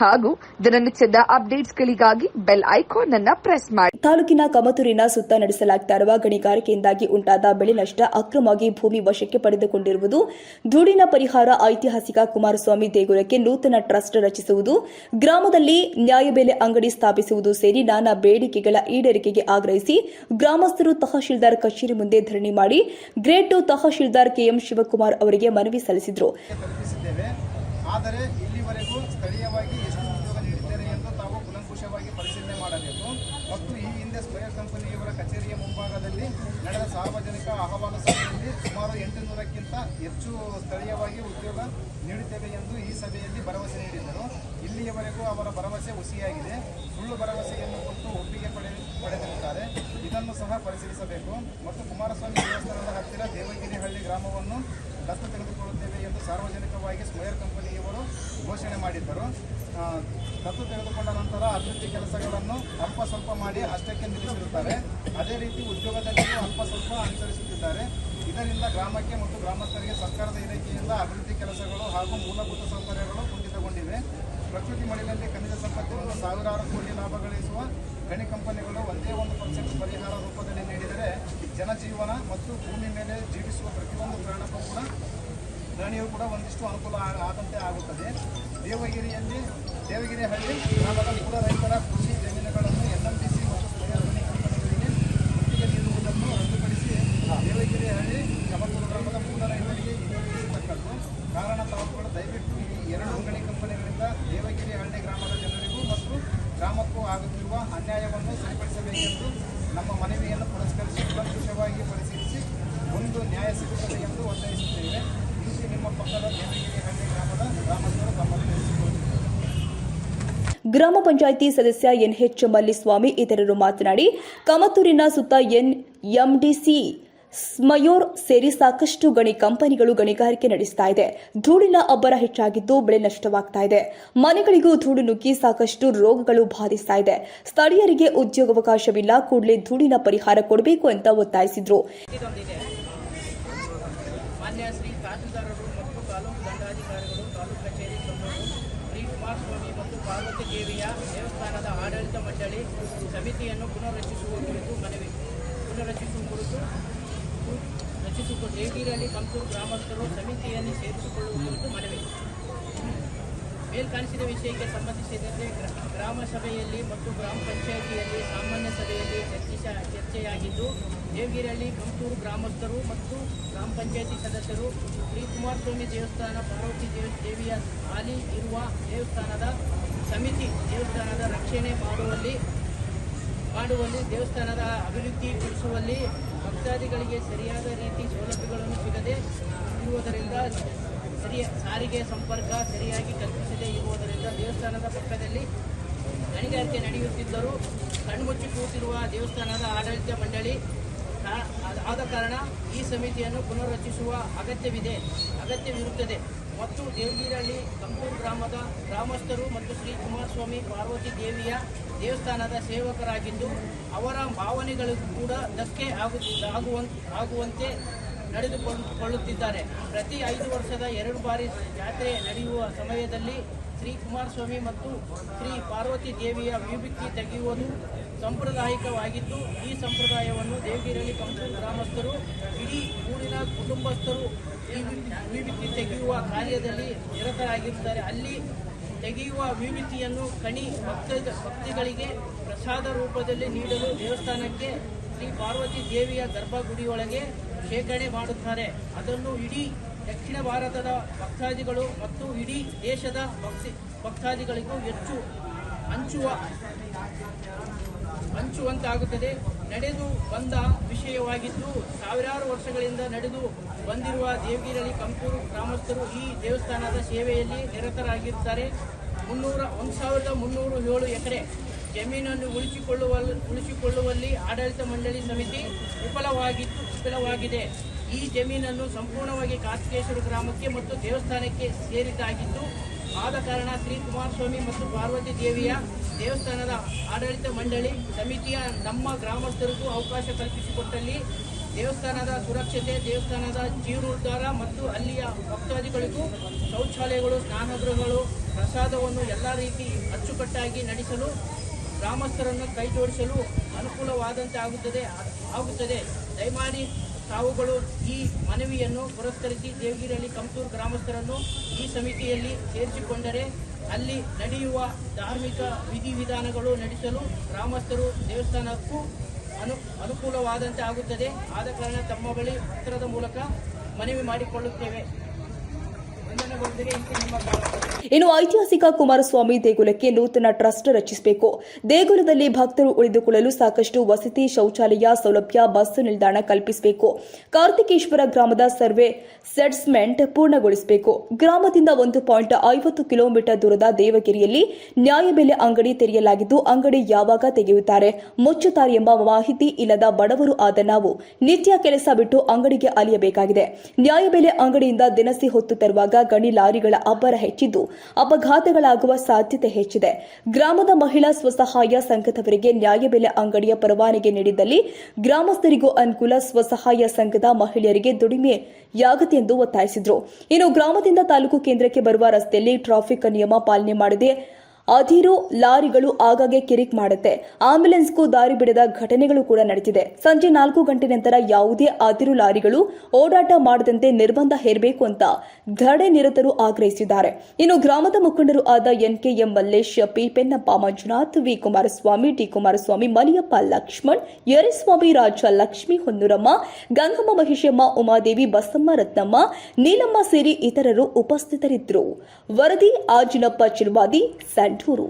ಹಾಗೂ ದಿನನಿತ್ಯದ ಅಪ್ಡೇಟ್ಸ್ಗಳಿಗಾಗಿ ಬೆಲ್ ಐಕಾನ್ ಅನ್ನ ಪ್ರೆಸ್ ಮಾಡಿ. ತಾಲೂಕಿನ ಕಮತೂರಿನ ಸುತ್ತ ನಡೆಸಲಾಗ್ತಾ ಇರುವ ಗಣಿಗಾರಿಕೆಯಿಂದಾಗಿ ಉಂಟಾದ ಬೆಳೆ ನಷ್ಟ ಅಕ್ರಮವಾಗಿ ಭೂಮಿ ವಶಕ್ಕೆ ಪಡೆದುಕೊಂಡಿರುವುದು ಧೂಳಿನ ಪರಿಹಾರ ಐತಿಹಾಸಿಕ ಕುಮಾರಸ್ವಾಮಿ ದೇಗುಲಕ್ಕೆ ನೂತನ ಟ್ರಸ್ಟ್ ರಚಿಸುವುದು ಗ್ರಾಮದಲ್ಲಿ ನ್ಯಾಯಬೆಲೆ ಅಂಗಡಿ ಸ್ಥಾಪಿಸುವುದು ಸೇರಿ ನಾನಾ ಬೇಡಿಕೆಗಳ ಈಡೇರಿಕೆಗೆ ಆಗ್ರಹಿಸಿ ಗ್ರಾಮಸ್ಥರು ತಹಶೀಲ್ದಾರ್ ಕಚೇರಿ ಮುಂದೆ ಧರಣಿ ಮಾಡಿ grade two tahsildar KM Shivakumar ಅವರಿಗೆ ಮನವಿ ಸಲ್ಲಿಸಿದರು. ಆದರೆ ಇಲ್ಲಿವರೆಗೂ ಸ್ಥಳೀಯವಾಗಿ ಎಷ್ಟು ಉದ್ಯೋಗ ನೀಡಿದ್ದಾರೆ ಎಂದು ತಾವು ಕೂಲಂಕುಷವಾಗಿ ಪರಿಶೀಲನೆ ಮಾಡಬೇಕು ಮತ್ತು ಈ ಹಿಂದೆ ಸ್ಕ್ವೇರ್ ಕಂಪನಿಯವರ ಕಚೇರಿಯ ಮುಂಭಾಗದಲ್ಲಿ ನಡೆದ ಸಾರ್ವಜನಿಕ ಅಹವಾಲು ಸಭೆಯಲ್ಲಿ ಸುಮಾರು ಎಂಟುನೂರಕ್ಕಿಂತ ಹೆಚ್ಚು ಸ್ಥಳೀಯವಾಗಿ ಉದ್ಯೋಗ ನೀಡುತ್ತೇವೆ ಎಂದು ಈ ಸಭೆಯಲ್ಲಿ ಭರವಸೆ ನೀಡಿದ್ದರು. ಇಲ್ಲಿಯವರೆಗೂ ಅವರ ಭರವಸೆ ಹುಸಿಯಾಗಿದೆ. ಸುಳ್ಳು ಭರವಸೆಯನ್ನು ಕೊಟ್ಟು ಒಪ್ಪಿಗೆ ಪಡೆ, ಪಡೆದಿರುತ್ತಾರೆ. ಇದನ್ನು ಸಹ ಪರಿಶೀಲಿಸಬೇಕು. ಮತ್ತು ಕುಮಾರಸ್ವಾಮಿ ದೇವಸ್ಥಾನದ ಹತ್ತಿರ ದೇವಗಿರಿಹಳ್ಳಿ ಗ್ರಾಮವನ್ನು ದತ್ತು ತೆಗೆದುಕೊಳ್ಳುತ್ತೇವೆ ಎಂದು ಸಾರ್ವಜನಿಕವಾಗಿ ಸ್ಕ್ವೇರ್ ಕಂಪನಿಯವರು ಘೋಷಣೆ ಮಾಡಿದ್ದರು. ದತ್ತು ತೆಗೆದುಕೊಂಡ ನಂತರ ಅಭಿವೃದ್ಧಿ ಕೆಲಸಗಳನ್ನು ಅಲ್ಪ ಸ್ವಲ್ಪ ಮಾಡಿ ಅಷ್ಟಕ್ಕೆ ನಿಲ್ಲಿಸಿರುತ್ತಾರೆ. ಅದೇ ರೀತಿ ಉದ್ಯೋಗದಲ್ಲಿಯೂ ಅಲ್ಪ ಸ್ವಲ್ಪ ಅನುಸರಿಸುತ್ತಿದ್ದಾರೆ. ಇದರಿಂದ ಗ್ರಾಮಕ್ಕೆ ಮತ್ತು ಗ್ರಾಮಸ್ಥರಿಗೆ ಸರ್ಕಾರದ ಇಲಾಖೆಯಿಂದ ಅಭಿವೃದ್ಧಿ ಕೆಲಸಗಳು ಹಾಗೂ ಮೂಲಭೂತ ಸೌಕರ್ಯಗಳು ಕುಂಠಿತಗೊಂಡಿವೆ. ಪ್ರಕೃತಿ ಮಡಿಲಲ್ಲಿ ಖನಿಜ ಸಂಪತ್ತು ಸಾವಿರಾರು ಕೋಟಿ ಲಾಭ ಗಳಿಸುವ ಗಣಿ ಕಂಪನಿಗಳು ಒಂದೇ ಒಂದು ಪರ್ಸೆಂಟ್ ಪರಿಹಾರ ರೂಪದಲ್ಲಿ ನೀಡಿದರೆ ಜನಜೀವನ ಮತ್ತು ಭೂಮಿ ಮೇಲೆ ಜೀವಿಸುವ ಪ್ರತಿಯೊಂದು ಪ್ರಾಣಕ್ಕೂ ಕೂಡ ಪ್ರಾಣಿಯೂ ಕೂಡ ಒಂದಿಷ್ಟು ಅನುಕೂಲ ಆದಂತೆ ಆಗುತ್ತದೆ. ದೇವಗಿರಿಯಲ್ಲಿ, ದೇವಗಿರಿ ಹಳ್ಳಿ ಮೂಲ ರೈತರ ಕೃಷಿ ಎನ್ಎಂಡಿಸಿ ಮತ್ತು ಸ್ವಯಂ ಗಣಿ ಕಂಪನಿಗಳಿಗೆ ಗುತ್ತಿಗೆ ನೀಡುವುದನ್ನು ರದ್ದುಪಡಿಸಿ ದೇವಗಿರಿ ಹಳ್ಳಿ ಕಮತೂರು ಗ್ರಾಮದ ಮೂಲ ರೈತರಿಗೆ ಹಿಂದಿರುಗಿಸತಕ್ಕದ್ದು ಕಾರಣ ತಾವುಗಳು ದಯವಿಟ್ಟು ಈ ಎರಡು ಗಣಿ ಕಂಪನಿಗಳಿಂದ ದೇವಗಿರಿ ಹಳ್ಳಿ ಗ್ರಾಮದ ಜನರಿಗೂ ಮತ್ತು ಗ್ರಾಮಕ್ಕೂ ಆಗುತ್ತಿರುವ ಅನ್ಯಾಯವನ್ನು ಸರಿಪಡಿಸಬೇಕೆಂದು ನಮ್ಮ ಮನವಿಯನ್ನು ಪುರಸ್ಕರಿಸಿ ಕೂಲಂಕುಷವಾಗಿ ಪರಿಶೀಲಿಸಿ ಒಂದು ನ್ಯಾಯ ಸಿಗುತ್ತದೆ ಎಂದು ಒತ್ತಾಯಿಸುತ್ತೇವೆ ಇಲ್ಲಿ ನಿಮ್ಮ ಪಕ್ಕದ ದೇವಗಿರಿ ಹಳ್ಳಿ ಗ್ರಾಮದ ಗ್ರಾಮಸ್ಥರು ತಮ್ಮನ್ನು ತಿಳಿಸಿಕೊಳ್ಳುತ್ತಾರೆ ಗ್ರಾಮ ಪಂಚಾಯಿತಿ ಸದಸ್ಯ ಎನ್ಎಚ್ ಮಲ್ಲಿಸ್ವಾಮಿ ಇತರರು ಮಾತನಾಡಿ, ಕಮತೂರಿನ ಸುತ್ತ ಎನ್ ಎಂಡಿಸಿ ಸ್ಮಯೋರ್ ಸೇರಿ ಸಾಕಷ್ಟು ಗಣಿ ಕಂಪನಿಗಳು ಗಣಿಗಾರಿಕೆ ನಡೆಸ್ತಾ ಇದೆ. ಧೂಳಿನ ಅಬ್ಬರ ಹೆಚ್ಚಾಗಿದ್ದು ಬೆಳೆ ನಷ್ಟವಾಗ್ತಾ ಇದೆ. ಮನೆಗಳಿಗೂ ಧೂಳು ನುಗ್ಗಿ ಸಾಕಷ್ಟು ರೋಗಗಳು ಬಾಧಿಸ್ತಾ ಇದೆ. ಸ್ಥಳೀಯರಿಗೆ ಉದ್ಯೋಗಾವಕಾಶವಿಲ್ಲ, ಕೂಡಲೇ ಧೂಳಿನ ಪರಿಹಾರ ಕೊಡಬೇಕು ಅಂತ ಒತ್ತಾಯಿಸಿದ್ರು ಇದೊಂದಿದೆ ಮಾನ್ಯ ಶ್ರೀ ತಹಸೀಲ್ದಾರರು ಮತ್ತು ತಾಲೂಕು ದಂಡಾಧಿಕಾರಿಗಳು ತಾಲೂಕು ಕಚೇರಿ ಕಣ್ಣೂರು ಶ್ರೀ ಕುಮಾರಸ್ವಾಮಿ ಮತ್ತು ಪಾರ್ವತಿ ದೇವಿಯ ದೇವಸ್ಥಾನದ ಆಡಳಿತ ಮಂಡಳಿ ಸಮಿತಿಯನ್ನು ಪುನರ್ರಚಿಸುವ ಕುರಿತು ಮನವಿ ಪುನರ್ರಚಿಸುವ ಕುರಿತು ದೇವಿರಲ್ಲಿ ಕಂಪೂರು ಗ್ರಾಮಸ್ಥರು ಸಮಿತಿಯಲ್ಲಿ ಸೇರಿಸಿಕೊಳ್ಳುವ ಕುರಿತು ಮನವಿ ಮೇಲ್ಕಾಣಿಸಿದ ವಿಷಯಕ್ಕೆ ಸಂಬಂಧಿಸಿದಂತೆ ಗ್ರ- ಗ್ರಾಮ ಸಭೆಯಲ್ಲಿ ಮತ್ತು ಗ್ರಾಮ ಪಂಚಾಯಿತಿಯಲ್ಲಿ ಸಾಮಾನ್ಯ ಸಭೆಯಲ್ಲಿ ಚರ್ಚಿಸ, ಚರ್ಚೆಯಾಗಿದ್ದು ದೇವಗಿರಿಯಲ್ಲಿ ಕಂತೂರು ಗ್ರಾಮಸ್ಥರು ಮತ್ತು ಗ್ರಾಮ ಪಂಚಾಯಿತಿ ಸದಸ್ಯರು ಶ್ರೀ ಕುಮಾರಸ್ವಾಮಿ ದೇವಸ್ಥಾನ, ಪಾರ್ವತಿ ದೇವ, ದೇವಿಯ ಹಾಲಿ ಇರುವ ದೇವಸ್ಥಾನದ ಸಮಿತಿ ದೇವಸ್ಥಾನದ ರಕ್ಷಣೆ ಮಾಡುವಲ್ಲಿ ಮಾಡುವಲ್ಲಿ, ದೇವಸ್ಥಾನದ ಅಭಿವೃದ್ಧಿ ಪಡಿಸುವಲ್ಲಿ ಭಕ್ತಾದಿಗಳಿಗೆ ಸರಿಯಾದ ರೀತಿ ಸೌಲಭ್ಯಗಳನ್ನು ಸಿಗದೆ ಇರುವುದರಿಂದ ಸರಿಯ ಸಾರಿಗೆ ಸಂಪರ್ಕ ಸರಿಯಾಗಿ ಕಲ್ಪಿಸದೆ ಇರುವುದರಿಂದ ದೇವಸ್ಥಾನದ ಪಕ್ಕದಲ್ಲಿ ಗಣಿಗಾರಿಕೆ ನಡೆಯುತ್ತಿದ್ದರೂ ಕಣ್ಮುಚ್ಚಿ ಕೂತಿರುವ ದೇವಸ್ಥಾನದ ಆಡಳಿತ ಮಂಡಳಿ ಆದ ಕಾರಣ ಈ ಸಮಿತಿಯನ್ನು ಪುನರ್ರಚಿಸುವ ಅಗತ್ಯವಿದೆ, ಅಗತ್ಯವಿರುತ್ತದೆ. ಮತ್ತು ದೇವಗಿರಹಳ್ಳಿ ಕಂಪೂರು ಗ್ರಾಮದ ಗ್ರಾಮಸ್ಥರು ಮತ್ತು ಶ್ರೀ ಕುಮಾರಸ್ವಾಮಿ ಪಾರ್ವತಿ ದೇವಿಯ ದೇವಸ್ಥಾನದ ಸೇವಕರಾಗಿದ್ದು, ಅವರ ಭಾವನೆಗಳಿಗೂ ಕೂಡ ಧಕ್ಕೆ ಆಗು, ಆಗುವಂ, ಆಗುವಂತೆ ನಡೆದುಕೊಳ್ಳುತ್ತಿದ್ದಾರೆ. ಪ್ರತಿ ಐದು ವರ್ಷದ ಎರಡು ಬಾರಿ ಜಾತ್ರೆ ನಡೆಯುವ ಸಮಯದಲ್ಲಿ ಶ್ರೀ ಕುಮಾರಸ್ವಾಮಿ ಮತ್ತು ಶ್ರೀ ಪಾರ್ವತಿ ದೇವಿಯ ವಿಭಿತ್ತಿ ತೆಗೆಯುವುದು ಸಾಂಪ್ರದಾಯಿಕವಾಗಿದ್ದು, ಈ ಸಂಪ್ರದಾಯವನ್ನು ದೇವಗಿರಹಳ್ಳಿ ಕಂಪೂರು ಗ್ರಾಮಸ್ಥರು ಕುಟುಂಬಸ್ಥರು ಈ ವಿಭಕ್ತಿ ತೆಗೆಯುವ ಕಾರ್ಯದಲ್ಲಿ ನಿರತರಾಗಿರುತ್ತಾರೆ. ಅಲ್ಲಿ ತೆಗೆಯುವ ವಿವಿತಿಯನ್ನು ಕಣಿ ಭಕ್ತ ಭಕ್ತಿಗಳಿಗೆ ಪ್ರಸಾದ ರೂಪದಲ್ಲಿ ನೀಡಲು ದೇವಸ್ಥಾನಕ್ಕೆ ಶ್ರೀ ಪಾರ್ವತಿ ದೇವಿಯ ಗರ್ಭಗುಡಿಯೊಳಗೆ ಶೇಖರಣೆ ಮಾಡುತ್ತಾರೆ. ಅದನ್ನು ಇಡೀ ದಕ್ಷಿಣ ಭಾರತದ ಭಕ್ತಾದಿಗಳು ಮತ್ತು ಇಡೀ ದೇಶದ ಭಕ್ತಿ ಭಕ್ತಾದಿಗಳಿಗೂ ಹೆಚ್ಚು ಹಂಚುವ ಹಂಚುವಂತಾಗುತ್ತದೆ ನಡೆದು ಬಂದ ವಿಷಯವಾಗಿದ್ದು, ಸಾವಿರಾರು ವರ್ಷಗಳಿಂದ ನಡೆದು ಬಂದಿರುವ ದೇವಗಿರಳಿ ಕಂಪೂರು ಗ್ರಾಮಸ್ಥರು ಈ ದೇವಸ್ಥಾನದ ಸೇವೆಯಲ್ಲಿ ನಿರತರಾಗಿರುತ್ತಾರೆ. ಮುನ್ನೂರ, ಒಂದು ಸಾವಿರದ ಮುನ್ನೂರು ಏಳು ಎಕರೆ ಜಮೀನನ್ನು ಉಳಿಸಿಕೊಳ್ಳುವ ಉಳಿಸಿಕೊಳ್ಳುವಲ್ಲಿ ಆಡಳಿತ ಮಂಡಳಿ ಸಮಿತಿ ವಿಫಲವಾಗಿತ್ತು, ವಿಫಲವಾಗಿದೆ. ಈ ಜಮೀನನ್ನು ಸಂಪೂರ್ಣವಾಗಿ ಕಾರ್ತಿಕೇಶ್ವರ ಗ್ರಾಮಕ್ಕೆ ಮತ್ತು ದೇವಸ್ಥಾನಕ್ಕೆ ಸೇರಿದ್ದಾಗಿದ್ದು ಆದ ಕಾರಣ ಶ್ರೀ ಕುಮಾರಸ್ವಾಮಿ ಮತ್ತು ಪಾರ್ವತಿ ದೇವಿಯ ದೇವಸ್ಥಾನದ ಆಡಳಿತ ಮಂಡಳಿ ಸಮಿತಿಯ ನಮ್ಮ ಗ್ರಾಮಸ್ಥರಿಗೂ ಅವಕಾಶ ಕಲ್ಪಿಸಿಕೊಟ್ಟಲ್ಲಿ ದೇವಸ್ಥಾನದ ಸುರಕ್ಷತೆ, ದೇವಸ್ಥಾನದ ಜೀರ್ಣೋದ್ಧಾರ ಮತ್ತು ಅಲ್ಲಿಯ ಭಕ್ತಾದಿಗಳಿಗೂ ಶೌಚಾಲಯಗಳು, ಸ್ನಾನಗೃಹಗಳು, ಪ್ರಸಾದವನ್ನು ಎಲ್ಲ ರೀತಿ ಅಚ್ಚುಕಟ್ಟಾಗಿ ನಡೆಸಲು, ಗ್ರಾಮಸ್ಥರನ್ನು ಕೈ ಜೋಡಿಸಲು ಅನುಕೂಲವಾದಂತೆ ಆಗುತ್ತದೆ ಆಗುತ್ತದೆ. ದಯಮಾಡಿ ತಾವುಗಳು ಈ ಮನವಿಯನ್ನು ಪುರಸ್ಕರಿಸಿ ದೇವಗಿರಿಯಲ್ಲಿ ಕಂತೂರು ಗ್ರಾಮಸ್ಥರನ್ನು ಈ ಸಮಿತಿಯಲ್ಲಿ ಸೇರಿಸಿಕೊಂಡರೆ ಅಲ್ಲಿ ನಡೆಯುವ ಧಾರ್ಮಿಕ ವಿಧಿವಿಧಾನಗಳು ನಡೆಸಲು ಗ್ರಾಮಸ್ಥರು ದೇವಸ್ಥಾನಕ್ಕೂ ಅನು, ಅನುಕೂಲವಾದಂತೆ ಆಗುತ್ತದೆ. ಆದ ಕಾರಣ ತಮ್ಮ ಬಳಿ ಪತ್ರದ ಮೂಲಕ ಮನವಿ ಮಾಡಿಕೊಳ್ಳುತ್ತೇವೆ ವಂದನೆಗೊಂದಿಗೆ ಇಂತಿ ನಿಮ್ಮ ಕಾಲ ಇನ್ನು ಐತಿಹಾಸಿಕ ಕುಮಾರಸ್ವಾಮಿ ದೇಗುಲಕ್ಕೆ ನೂತನ ಟ್ರಸ್ಟ್ ರಚಿಸಬೇಕು. ದೇಗುಲದಲ್ಲಿ ಭಕ್ತರು ಉಳಿದುಕೊಳ್ಳಲು ಸಾಕಷ್ಟು ವಸತಿ ಶೌಚಾಲಯ ಸೌಲಭ್ಯ ಬಸ್ ನಿಲ್ದಾಣ ಕಲ್ಪಿಸಬೇಕು. ಕಾರ್ತಿಕೇಶ್ವರ ಗ್ರಾಮದ ಸರ್ವೆ ಸೆಟ್ಸ್ಮೆಂಟ್ ಪೂರ್ಣಗೊಳಿಸಬೇಕು. ಗ್ರಾಮದಿಂದ ಒಂದು ಪಾಯಿಂಟ್ ಐವತ್ತು ಕಿಲೋಮೀಟರ್ ದೂರದ ದೇವಗಿರಿಯಲ್ಲಿ ನ್ಯಾಯಬೆಲೆ ಅಂಗಡಿ ತೆರೆಯಲಾಗಿದ್ದು, ಅಂಗಡಿ ಯಾವಾಗ ತೆಗೆಯುತ್ತಾರೆ? ಮುಚ್ಚುತ್ತಾರೆ ಎಂಬ ಮಾಹಿತಿ ಇಲ್ಲದ ಬಡವರು ಆದ ನಾವು ನಿತ್ಯ ಕೆಲಸ ಬಿಟ್ಟು ಅಂಗಡಿಗೆ ಅಲಿಯಬೇಕಾಗಿದೆ. ನ್ಯಾಯಬೆಲೆ ಅಂಗಡಿಯಿಂದ ದಿನಸಿ ಹೊತ್ತು ತರುವಾಗ ಗಣಿ ಲಾರಿಗಳ ಅಬ್ಬರ ಹೆಚ್ಚಿದ್ದು ಅಪಘಾತಗಳಾಗುವ ಸಾಧ್ಯತೆ ಹೆಚ್ಚಿದೆ. ಗ್ರಾಮದ ಮಹಿಳಾ ಸ್ವಸಹಾಯ ಸಂಘದವರಿಗೆ ನ್ಯಾಯಬೆಲೆ ಅಂಗಡಿಯ ಪರವಾನಗಿ ನೀಡಿದ್ದಲ್ಲಿ ಗ್ರಾಮಸ್ಥರಿಗೂ ಅನುಕೂಲ ಸ್ವಸಹಾಯ ಸಂಘದ ಮಹಿಳೆಯರಿಗೆ ದುಡಿಮೆಯಾಗತ್ತೆ ಎಂದು ಒತ್ತಾಯಿಸಿದರು. ಇನ್ನು ಗ್ರಾಮದಿಂದ ತಾಲೂಕು ಕೇಂದ್ರಕ್ಕೆ ಬರುವ ರಸ್ತೆಯಲ್ಲಿ ಟ್ರಾಫಿಕ್ ನಿಯಮ ಪಾಲನೆ ಮಾಡದೆ ಅದಿರು ಲಾರಿಗಳು ಆಗಾಗ್ಗೆ ಕಿರಿಕ್ ಮಾಡುತ್ತೆ. ಆಂಬ್ಯುಲೆನ್ಸ್ಗೂ ದಾರಿ ಬಿಡದ ಘಟನೆಗಳು ಕೂಡ ನಡೆದಿದೆ ಸಂಜೆ ನಾಲ್ಕು ಗಂಟೆ ನಂತರ ಯಾವುದೇ ಅದಿರು ಲಾರಿಗಳು ಓಡಾಟ ಮಾಡದಂತೆ ನಿರ್ಬಂಧ ಹೇರಬೇಕು ಅಂತ ಧಡೆ ನಿರತರು ಆಗ್ರಹಿಸಿದ್ದಾರೆ. ಇನ್ನು ಗ್ರಾಮದ ಮುಖಂಡರು ಆದ N NKM Mallesh, P. Pennappa, Manjunath, V. Kumaraswamy, T. Kumaraswamy, Maliyappa, Lakshman, Yariswamy, Raja Lakshmi, Honnooramma, Gangamma Mahishamma Umadevi, Basamma, Ratnamma, Neelamma ಸೇರಿ ಇತರರು ಉಪಸ್ಥಿತರಿದ್ದರು. ವರದಿ, ಆಜಿನಪ್ಪ ಚಿಲ್ವಾದಿ ಸಂಡೂರು ಗಳು